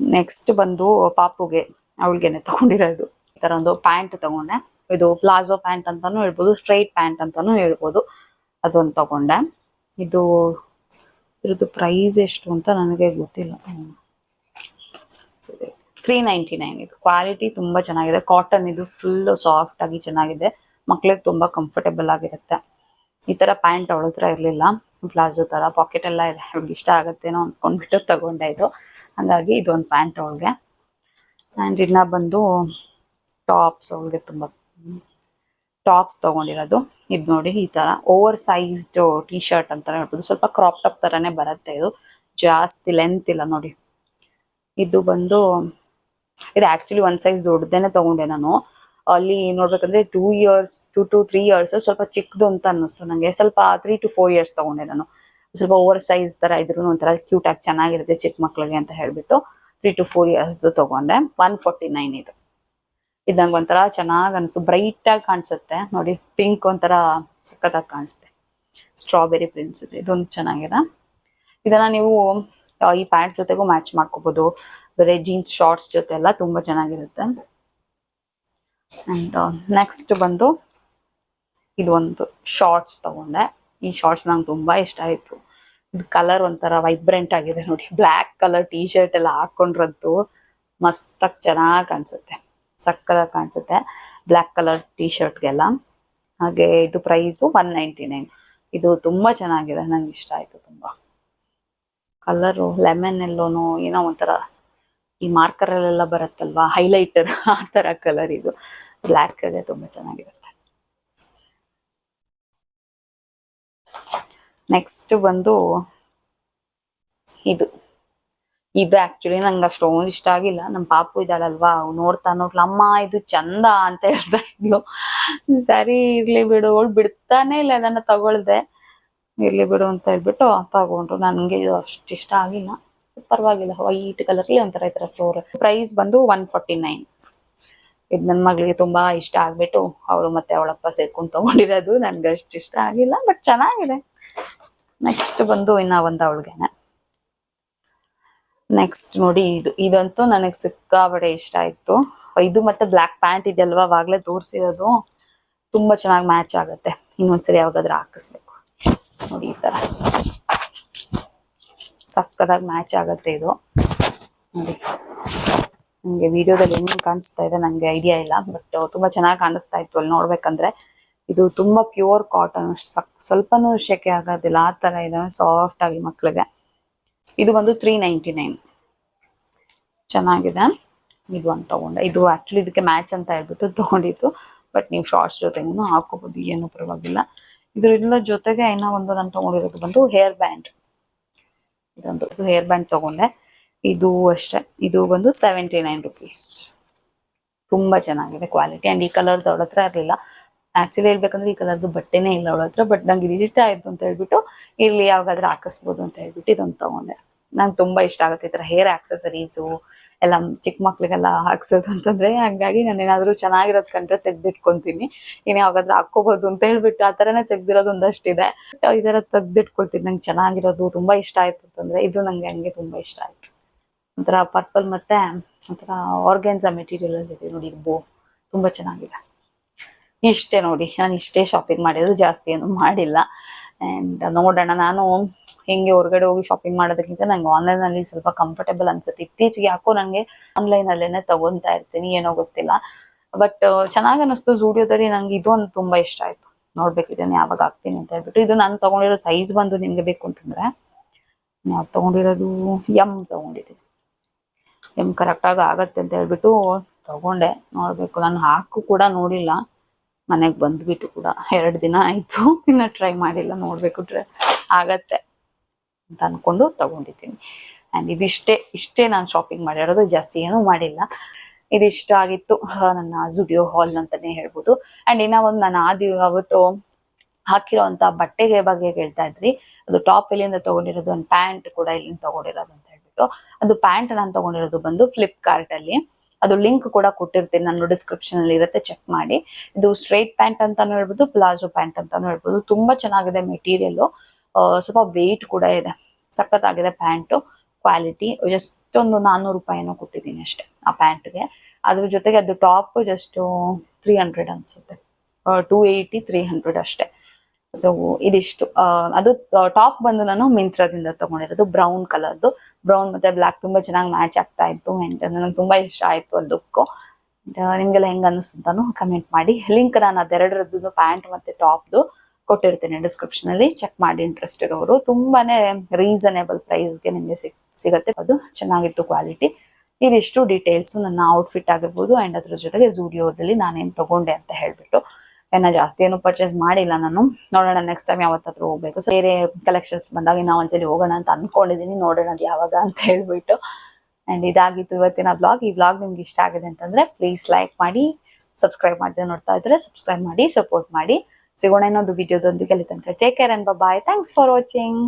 ನೆಕ್ಸ್ಟ್ ಬಂದು ಪಾಪುಗೆ, ಅವಳಿಗೆನೆ ತಗೊಂಡಿರೋದು. ಈ ತರ ಒಂದು ಪ್ಯಾಂಟ್ ತಗೊಂಡೆ. ಇದು ಪ್ಲಾಜೋ ಪ್ಯಾಂಟ್ ಅಂತಾನು ಹೇಳ್ಬೋದು, ಸ್ಟ್ರೈಟ್ ಪ್ಯಾಂಟ್ ಅಂತಾನು ಹೇಳ್ಬೋದು. ಅದೊಂದು ತಗೊಂಡೆ. ಇದು ಇದ್ರದ್ದು ಪ್ರೈಸ್ ಎಷ್ಟು ಅಂತ ನನಗೆ ಗೊತ್ತಿಲ್ಲ. ತ್ರೀ ನೈಂಟಿ ನೈನ್ ಇದು. ಕ್ವಾಲಿಟಿ ತುಂಬಾ ಚೆನ್ನಾಗಿದೆ. ಕಾಟನ್ ಇದು ಫುಲ್ ಸಾಫ್ಟ್ ಆಗಿ ಚೆನ್ನಾಗಿದೆ. ಮಕ್ಳಿಗೆ ತುಂಬಾ ಕಂಫರ್ಟೆಬಲ್ ಆಗಿರುತ್ತೆ. ಈ ತರ ಪ್ಯಾಂಟ್ ಅವಳ ಹತ್ರ ಇರ್ಲಿಲ್ಲ. ಪ್ಲಾಜೋ ತರ. ಪಾಕೆಟ್ ಎಲ್ಲ ಇದೆ. ಅವ್ಳಿಗೆ ಇಷ್ಟ ಆಗುತ್ತೇನೋ ಅಂದ್ಕೊಂಡ್ಬಿಟ್ಟು ತಗೊಂಡೆ ಇದು. ಹಂಗಾಗಿ ಇದೊಂದು ಪ್ಯಾಂಟ್ ಅವಳಿಗೆ. ಆ್ಯಂಡ್ ಇನ್ನ ಬಂದು ಟಾಪ್ಸ್ ಅವಳಿಗೆ ತುಂಬ ಟಾಪ್ಸ್ ತಗೊಂಡಿರೋದು. ಇದು ನೋಡಿ ಈ ತರ. ಓವರ್ ಸೈಜ್ಡ್ ಟಿ ಶರ್ಟ್ ಅಂತಾನೆ ಹೇಳ್ಬೋದು. ಸ್ವಲ್ಪ ಕ್ರಾಪ್ ಟಾಪ್ ತರನೇ ಬರುತ್ತೆ ಇದು. ಜಾಸ್ತಿ ಲೆಂತ್ ಇಲ್ಲ ನೋಡಿ. ಇದು ಬಂದು, ಇದು ಆಕ್ಚುಲಿ ಒನ್ ಸೈಜ್ ದೊಡ್ಡದೇನೆ ತಗೊಂಡೆ ನಾನು. ಅಲ್ಲಿ ನೋಡ್ಬೇಕಂದ್ರೆ two years two to three years ಸ್ವಲ್ಪ ಚಿಕ್ಕದು ಅಂತ ಅನ್ನಿಸ್ತು ನಂಗೆ. ಸ್ವಲ್ಪ ತ್ರೀ ಟು ಫೋರ್ ಇಯರ್ಸ್ ತಗೊಂಡೆ ನಾನು. ಸ್ವಲ್ಪ ಓವರ್ ಸೈಜ್ ತರ ಇದ್ರು ಒಂಥರ ಕ್ಯೂಟ್ ಆಗಿ ಚೆನ್ನಾಗಿರುತ್ತೆ ಚಿಕ್ಕ ಮಕ್ಳಿಗೆ ಅಂತ ಹೇಳ್ಬಿಟ್ಟು ತ್ರೀ ಟು ಫೋರ್ ಇಯರ್ಸ್ದು ತಗೊಂಡೆ. ಒನ್ ಫೋರ್ಟಿ ನೈನ್ ಇದು. ಇದು ನಂಗೆ ಒಂಥರ ಚೆನ್ನಾಗಿ ಅನಿಸ್ತು ಬ್ರೈಟ್ ಆಗಿ ಕಾಣಿಸುತ್ತೆ. ನೋಡಿ, ಪಿಂಕ್ ಒಂಥರ ಸಖತ್ತಾಗಿ ಕಾಣಿಸುತ್ತೆ. ಸ್ಟ್ರಾಬೆರಿ ಪ್ರಿಂಟ್ಸ್ ಇದೆ. ಇದೊಂದು ಚೆನ್ನಾಗಿದೆ. ಇದನ್ನ ನೀವು ಈ ಪ್ಯಾಂಟ್ ಜೊತೆಗೂ ಮ್ಯಾಚ್ ಮಾಡ್ಕೋಬಹುದು ಬೇರೆ ಜೀನ್ಸ್, ಶಾರ್ಟ್ಸ್ ಜೊತೆ ಎಲ್ಲ ತುಂಬಾ ಚೆನ್ನಾಗಿರುತ್ತೆ. ಅಂಡ್ ನೆಕ್ಸ್ಟ್ ಬಂದು ಇದೊಂದು ಶಾರ್ಟ್ಸ್ ತಗೊಂಡೆ. ಈ ಶಾರ್ಟ್ಸ್ ನಂಗೆ ತುಂಬಾ ಇಷ್ಟ ಆಯ್ತು. ಇದು ಕಲರ್ ಒಂಥರ ವೈಬ್ರೆಂಟ್ ಆಗಿದೆ ನೋಡಿ. ಬ್ಲ್ಯಾಕ್ ಕಲರ್ ಟಿ ಶರ್ಟ್ ಎಲ್ಲ ಹಾಕೊಂಡ್ರಂತೂ ಮಸ್ತಾಗಿ ಚೆನ್ನಾಗಿ ಕಾಣಿಸುತ್ತೆ. ಸಕ್ಕದಾಗಿ ಕಾಣಿಸುತ್ತೆ. ಬ್ಲ್ಯಾಕ್ ಕಲರ್ ಟಿ ಶರ್ಟ್ಗೆಲ್ಲ ಹಾಗೆ ಇದು ಪ್ರೈಸು ಒನ್ ನೈಂಟಿ ನೈನ್ ಇದು ತುಂಬಾ ಚೆನ್ನಾಗಿದೆ. ನಂಗೆ ಇಷ್ಟ ಆಯಿತು ತುಂಬಾ. ಕಲರು ಲೆಮನ್ ಎಲ್ಲೋನು ಏನೋ ಒಂಥರ ಈ ಮಾರ್ಕರ್ ಅಲ್ಲೆಲ್ಲ ಬರುತ್ತಲ್ವಾ? ಹೈಲೈಟರ್ ಆ ತರ ಕಲರ್ ಇದು. ಬ್ಲ್ಯಾಕ್ಗೆ ತುಂಬಾ ಚೆನ್ನಾಗಿರುತ್ತೆ. ನೆಕ್ಸ್ಟ್ ಬಂದು ಇದು. ಇದು ಆಕ್ಚುಲಿ ನಂಗೆ ಅಷ್ಟೊಂದು ಇಷ್ಟ ಆಗಿಲ್ಲ. ನಮ್ಮ ಪಾಪು ಇದ್ದಾಳಲ್ವಾ ಅವ್ ನೋಡ್ತಾ ನೋಡ್ಲ, ಅಮ್ಮ, ಇದು ಚಂದ ಅಂತ ಹೇಳ್ತಾ ಇದ್ಲು. ಸರಿ, ಇರ್ಲಿ ಬಿಡು. ಅವಳು ಬಿಡ್ತಾನೆ ಇಲ್ಲ ಅದನ್ನ ತಗೊಳ್ದೆ. ಇರ್ಲಿ ಬಿಡು ಅಂತ ಹೇಳ್ಬಿಟ್ಟು ತಗೊಂಡ್ರು. ನನ್ಗೆ ಇದು ಅಷ್ಟು ಇಷ್ಟ ಆಗಿಲ್ಲ. ಪರವಾಗಿಲ್ಲ ವೈಟ್ ಕಲರ್ಲಿ ಒಂಥರ ಈ ತರ ಫ್ಲೋರ್ ಪ್ರೈಸ್ ಬಂದು ಒನ್ ಫಾರ್ಟಿ ನೈನ್ ಇದು ನನ್ನ ಮಗಳಿಗೆ ತುಂಬಾ ಇಷ್ಟ ಆಗ್ಬಿಟ್ಟು ಅವಳು ಮತ್ತೆ ಅವಳಪ್ಪ ಸೇರ್ಕೊಂಡು ತಗೊಂಡಿರೋದು. ನನ್ಗೆ ಅಷ್ಟು ಇಷ್ಟ ಆಗಿಲ್ಲ ಬಟ್ ಚೆನ್ನಾಗಿದೆ. ನೆಕ್ಸ್ಟ್ ಬಂದು ಇನ್ನ ಒಂದು ಅವಳಿಗೆನೆ. ನೆಕ್ಸ್ಟ್ ನೋಡಿ ಇದು, ಇದಂತೂ ನನಗೆ ಸಿಕ್ಕಾಬಡೆ ಇಷ್ಟ ಆಯ್ತು. ಇದು ಮತ್ತೆ ಬ್ಲ್ಯಾಕ್ ಪ್ಯಾಂಟ್ ಇದೆಯಲ್ವಾ ಅವಾಗಲೇ ತೋರಿಸಿರೋದು. ತುಂಬಾ ಚೆನ್ನಾಗಿ ಮ್ಯಾಚ್ ಆಗುತ್ತೆ. ಇನ್ನೊಂದ್ಸರಿ ಯಾವಾಗಾದ್ರೂ ಹಾಕಿಸ್ಬೇಕು. ನೋಡಿ ಈ ತರ. ಸಕ್ಕದಾಗಿ ಮ್ಯಾಚ್ ಆಗತ್ತೆ ಇದು. ನೋಡಿ. ನಂಗೆ ವಿಡಿಯೋದಲ್ಲಿ ಹೆಂಗ್ ಕಾಣಿಸ್ತಾ ಇದೆ ನಂಗೆ ಐಡಿಯಾ ಇಲ್ಲ ಬಟ್ ತುಂಬಾ ಚೆನ್ನಾಗಿ ಕಾಣಿಸ್ತಾ ಇತ್ತು ಅಲ್ಲಿ ನೋಡ್ಬೇಕಂದ್ರೆ. ಇದು ತುಂಬಾ ಪ್ಯೂರ್ ಕಾಟನ್ ಸ್ವಲ್ಪನೂ ಶೆಕೆ ಆಗೋದಿಲ್ಲ. ಆ ತರ ಇದೆ ಸಾಫ್ಟ್ ಆಗಿ ಮಕ್ಳಿಗೆ. ಇದು ಬಂದು ತ್ರೀ ನೈಂಟಿ ನೈನ್ ಚೆನ್ನಾಗಿದೆ. ಇದು ಅಂತ ತಗೊಂಡೆ. ಇದು ಆ್ಯಕ್ಚುಲಿ ಇದಕ್ಕೆ ಮ್ಯಾಚ್ ಅಂತ ಹೇಳ್ಬಿಟ್ಟು ತೊಗೊಂಡಿದ್ದು. ಬಟ್ ನೀವು ಶಾರ್ಟ್ಸ್ ಜೊತೆಗೂ ಹಾಕೋಬೋದು ಏನು ಪರವಾಗಿಲ್ಲ. ಇದರೆಲ್ಲ ಜೊತೆಗೆ ಇನ್ನೂ ಒಂದು ನಾನು ತೊಗೊಂಡಿರೋದು ಬಂದು ಹೇರ್ ಬ್ಯಾಂಡ್ ಇದೊಂದು ಹೇರ್ ಬ್ಯಾಂಡ್ ತೊಗೊಂಡೆ. ಇದು ಅಷ್ಟೇ. ಇದು ಬಂದು ಸೆವೆಂಟಿ ನೈನ್ ರುಪೀಸ್ ತುಂಬಾ ಚೆನ್ನಾಗಿದೆ ಕ್ವಾಲಿಟಿ ಆ್ಯಂಡ್ ಈ ಕಲರ್ ದೊಡ್ಡ ಹತ್ರ ಇರಲಿಲ್ಲ ಆಕ್ಚುಲಿ ಹೇಳ್ಬೇಕಂದ್ರೆ ಈ ಕಲರ್ದು ಬಟ್ಟೆನೇ ಇಲ್ಲ ಅವಳ ಹತ್ರ ಬಟ್ ನಂಗೆ ಇಷ್ಟ ಆಯ್ತು ಅಂತ ಹೇಳ್ಬಿಟ್ಟು ಇಲ್ಲಿ ಯಾವಾಗಾದ್ರೂ ಹಾಕಿಸ್ಬೋದು ಅಂತ ಹೇಳ್ಬಿಟ್ಟು ಇದೊಂದು ತಗೊಂಡೆ. ನಂಗೆ ತುಂಬಾ ಇಷ್ಟ ಆಗುತ್ತೆ ಈ ತರ ಹೇರ್ ಆಕ್ಸೆಸರೀಸು ಎಲ್ಲ ಚಿಕ್ಕ ಮಕ್ಳಿಗೆಲ್ಲ ಹಾಕ್ಸೋದು ಅಂತಂದ್ರೆ ಹಂಗಾಗಿ ನಾನು ಏನಾದ್ರು ಚೆನ್ನಾಗಿರೋದು ಕಂಡ್ರೆ ತೆಗ್ದಿಟ್ಕೊಂತೀನಿ ಇನ್ನು ಯಾವಾಗಾದ್ರೂ ಹಾಕೋಬಹುದು ಅಂತ ಹೇಳ್ಬಿಟ್ಟು ಆ ತರನೇ ತೆಗ್ದಿರೋದು ಒಂದಷ್ಟಿದೆ. ಈ ತರ ತೆಗ್ದಿಟ್ಕೊಳ್ತೀನಿ. ನಂಗೆ ಚೆನ್ನಾಗಿರೋದು ತುಂಬಾ ಇಷ್ಟ ಆಯ್ತು ಅಂತಂದ್ರೆ ಇದು ನಂಗೆ ಹಂಗೆ ತುಂಬಾ ಇಷ್ಟ ಆಯ್ತು. ಒಂಥರ ಪರ್ಪಲ್ ಮತ್ತೆ ಒಂಥರ ಆರ್ಗ್ಯಾನ್ಸಾ ಮೆಟೀರಿಯಲ್ ಅಲ್ಲಿ ಇದೆ ನೋಡಿ ಬೋ ತುಂಬಾ ಚೆನ್ನಾಗಿದೆ. ಇಷ್ಟೇ ನೋಡಿ, ನಾನು ಇಷ್ಟೇ ಶಾಪಿಂಗ್ ಮಾಡಿದ್ರು ಜಾಸ್ತಿ ಏನು ಮಾಡಿಲ್ಲ. ಆ್ಯಂಡ್ ನೋಡೋಣ, ನಾನು ಹಿಂಗೆ ಹೊರಗಡೆ ಹೋಗಿ ಶಾಪಿಂಗ್ ಮಾಡೋದಕ್ಕಿಂತ ನಂಗೆ ಆನ್ಲೈನ್ ಅಲ್ಲಿ ಸ್ವಲ್ಪ ಕಂಫರ್ಟೇಬಲ್ ಅನ್ಸುತ್ತೆ. ಇತ್ತೀಚೆಗೆ ಯಾಕೋ ನಂಗೆ ಆನ್ಲೈನ್ ಅಲ್ಲೇನೆ ತಗೊಂತಾ ಇರ್ತೀನಿ, ಏನೋ ಗೊತ್ತಿಲ್ಲ. ಬಟ್ ಚೆನ್ನಾಗಿ ಅನ್ನಿಸ್ತು ನಂಗೆ ಇದು ಒಂದು ತುಂಬಾ ಇಷ್ಟ ಆಯ್ತು. ನೋಡ್ಬೇಕಿದ್ದೇನೆ ಯಾವಾಗ ಹಾಕ್ತೀನಿ ಅಂತ ಹೇಳ್ಬಿಟ್ಟು. ಇದು ನಾನು ತಗೊಂಡಿರೋ ಸೈಜ್ ಬಂದು ನಿಮ್ಗೆ ಬೇಕು ಅಂತಂದ್ರೆ ನಾವು ತಗೊಂಡಿರೋದು ಎಂ ತಗೊಂಡಿದ್ದೀನಿ. ಎಂ ಕರೆಕ್ಟಾಗಿ ಆಗತ್ತೆ ಅಂತ ಹೇಳ್ಬಿಟ್ಟು ತಗೊಂಡೆ. ನೋಡ್ಬೇಕು, ನಾನು ಹಾಕು ಕೂಡ ನೋಡಿಲ್ಲ. ಮನೆಗೆ ಬಂದ್ಬಿಟ್ಟು ಕೂಡ ಎರಡು ದಿನ ಆಯಿತು. ಇನ್ನು ಟ್ರೈ ಮಾಡಿಲ್ಲ, ನೋಡಬೇಕು ಟ್ರೈ ಆಗತ್ತೆ ಅಂತ ಅಂದ್ಕೊಂಡು ತಗೊಂಡಿದ್ದೀನಿ. ಆ್ಯಂಡ್ ಇದಿಷ್ಟೇ, ಇಷ್ಟೇ ನಾನು ಶಾಪಿಂಗ್ ಮಾಡಿರೋದು, ಜಾಸ್ತಿ ಏನೂ ಮಾಡಿಲ್ಲ. ಇದಿಷ್ಟ ಆಗಿತ್ತು ನನ್ನ ಜುಡಿಯೋ ಹಾಲ್ ಅಂತಾನೆ ಹೇಳ್ಬೋದು. ಆ್ಯಂಡ್ ಇನ್ನ ಒಂದು ನಾನು ಆದಿ ಅವತ್ತು ಹಾಕಿರೋವಂಥ ಬಟ್ಟೆಗೆ ಬಗ್ಗೆ ಹೇಳ್ತಾ ಇದ್ರಿ. ಅದು ಟಾಪ್ ಎಲ್ಲಿಂದ ತಗೊಂಡಿರೋದು, ಒಂದು ಪ್ಯಾಂಟ್ ಕೂಡ ಇಲ್ಲಿಂದ ತಗೊಂಡಿರೋದು ಅಂತ ಹೇಳ್ಬಿಟ್ಟು. ಅದು ಪ್ಯಾಂಟ್ ನಾನು ತಗೊಂಡಿರೋದು ಬಂದು ಫ್ಲಿಪ್ಕಾರ್ಟ್ ಅಲ್ಲಿ. ಅದು ಲಿಂಕ್ ಕೂಡ ಕೊಟ್ಟಿರ್ತೀನಿ, ನಾನು ಡಿಸ್ಕ್ರಿಪ್ಷನ್ ಅಲ್ಲಿ ಇರುತ್ತೆ ಚೆಕ್ ಮಾಡಿ. ಇದು ಸ್ಟ್ರೈಟ್ ಪ್ಯಾಂಟ್ ಅಂತಾನು ಹೇಳ್ಬೋದು ಪ್ಲಾಜೋ ಪ್ಯಾಂಟ್ ಅಂತಾನು ಹೇಳ್ಬೋದು. ತುಂಬಾ ಚೆನ್ನಾಗಿದೆ ಮೆಟೀರಿಯಲ್ ಸ್ವಲ್ಪ ವೇಟ್ ಕೂಡ ಇದೆ. ಸಖತ್ತಾಗಿದೆ ಪ್ಯಾಂಟು ಕ್ವಾಲಿಟಿ ಜಸ್ಟ್ ಒಂದು ನಾನ್ನೂರು ರೂಪಾಯಿನೋ ಕೊಟ್ಟಿದ್ದೀನಿ ಅಷ್ಟೇ ಆ ಪ್ಯಾಂಟ್ಗೆ ಅದ್ರ ಜೊತೆಗೆ ಅದು ಟಾಪ್ ಜಸ್ಟ್ ತ್ರೀ ಹಂಡ್ರೆಡ್ ಅನ್ಸುತ್ತೆ. ಟೂ ಏಯ್ಟಿ ತ್ರೀ ಹಂಡ್ರೆಡ್ ಅಷ್ಟೇ. ಸೊ ಇದಿಷ್ಟು. ಅದು ಟಾಪ್ ಬಂದು ನಾನು ಮಿಂತ್ರದಿಂದ ತಗೊಂಡಿರೋದು ಬ್ರೌನ್ ಕಲರ್ದು ಬ್ರೌನ್ ಮತ್ತೆ ಬ್ಲಾಕ್ ತುಂಬಾ ಚೆನ್ನಾಗಿ ಮ್ಯಾಚ್ ಆಗ್ತಾ ಇತ್ತು. ಅಂಡ್ ನನಗೆ ತುಂಬಾ ಇಷ್ಟ ಆಯ್ತು ಆ ಲುಕ್ ನಿಮ್ಗೆಲ್ಲ ಹೆಂಗ್ ಅನಿಸ್ತು ಅಂತಾನು ಕಮೆಂಟ್ ಮಾಡಿ. ಲಿಂಕ್ ನಾನು ಅದೆರಡರದ್ದು ಪ್ಯಾಂಟ್ ಮತ್ತೆ ಟಾಪ್ದು ಕೊಟ್ಟಿರ್ತೀನಿ ಡಿಸ್ಕ್ರಿಪ್ಷನ್ ಅಲ್ಲಿ. ಚೆಕ್ ಮಾಡಿ ಇಂಟ್ರೆಸ್ಟ್ ಇರೋರು. ತುಂಬಾನೇ ರೀಸನೇಬಲ್ ಪ್ರೈಸ್ಗೆ ನಿಮಗೆ ಸಿಗುತ್ತೆ. ಅದು ಚೆನ್ನಾಗಿತ್ತು ಕ್ವಾಲಿಟಿ ಇದಿಷ್ಟು ಡೀಟೇಲ್ಸ್ ನನ್ನ ಔಟ್ಫಿಟ್ ಆಗಿರ್ಬೋದು. ಅಂಡ್ ಅದ್ರ ಜೊತೆಗೆ ಜೂಡಿಯೋದಲ್ಲಿ ನಾನೇನು ತಗೊಂಡೆ ಅಂತ ಹೇಳ್ಬಿಟ್ಟು ಏನ ಜಾಸ್ತಿ ಏನು ಪರ್ಚೇಸ್ ಮಾಡಿಲ್ಲ ನಾನು. ನೋಡೋಣ ನೆಕ್ಸ್ಟ್ ಟೈಮ್ ಯಾವತ್ತಾದ್ರೂ ಹೋಗ್ಬೇಕು. ಸೊ ಬೇರೆ ಕಲೆಕ್ಷನ್ಸ್ ಬಂದಾಗ ನಾವು ಒಂದ್ಸಲಿ ಹೋಗೋಣ ಅಂತ ಅನ್ಕೊಂಡಿದೀನಿ. ನೋಡೋಣ ಅದು ಯಾವಾಗ ಅಂತ ಹೇಳ್ಬಿಟ್ಟು. ಅಂಡ್ ಇದಾಗಿತ್ತು ಇವತ್ತಿನ ಬ್ಲಾಗ್ ಈ ಬ್ಲಾಗ್ ನಿಮ್ಗೆ ಇಷ್ಟ ಆಗಿದೆ ಅಂತಂದ್ರೆ ಪ್ಲೀಸ್ ಲೈಕ್ ಮಾಡಿ ಸಬ್ಸ್ಕ್ರೈಬ್ ಮಾಡಿದ್ರೆ ನೋಡ್ತಾ ಇದ್ರೆ ಸಬ್ಸ್ಕ್ರೈಬ್ ಮಾಡಿ ಸಪೋರ್ಟ್ ಮಾಡಿ. ಸಿಗೋಣ ಇನ್ನೊಂದು ವಿಡಿಯೋದೊಂದಿಗೆ ಅಲ್ಲಿ ತನಕ. Take care and bye thanks for watching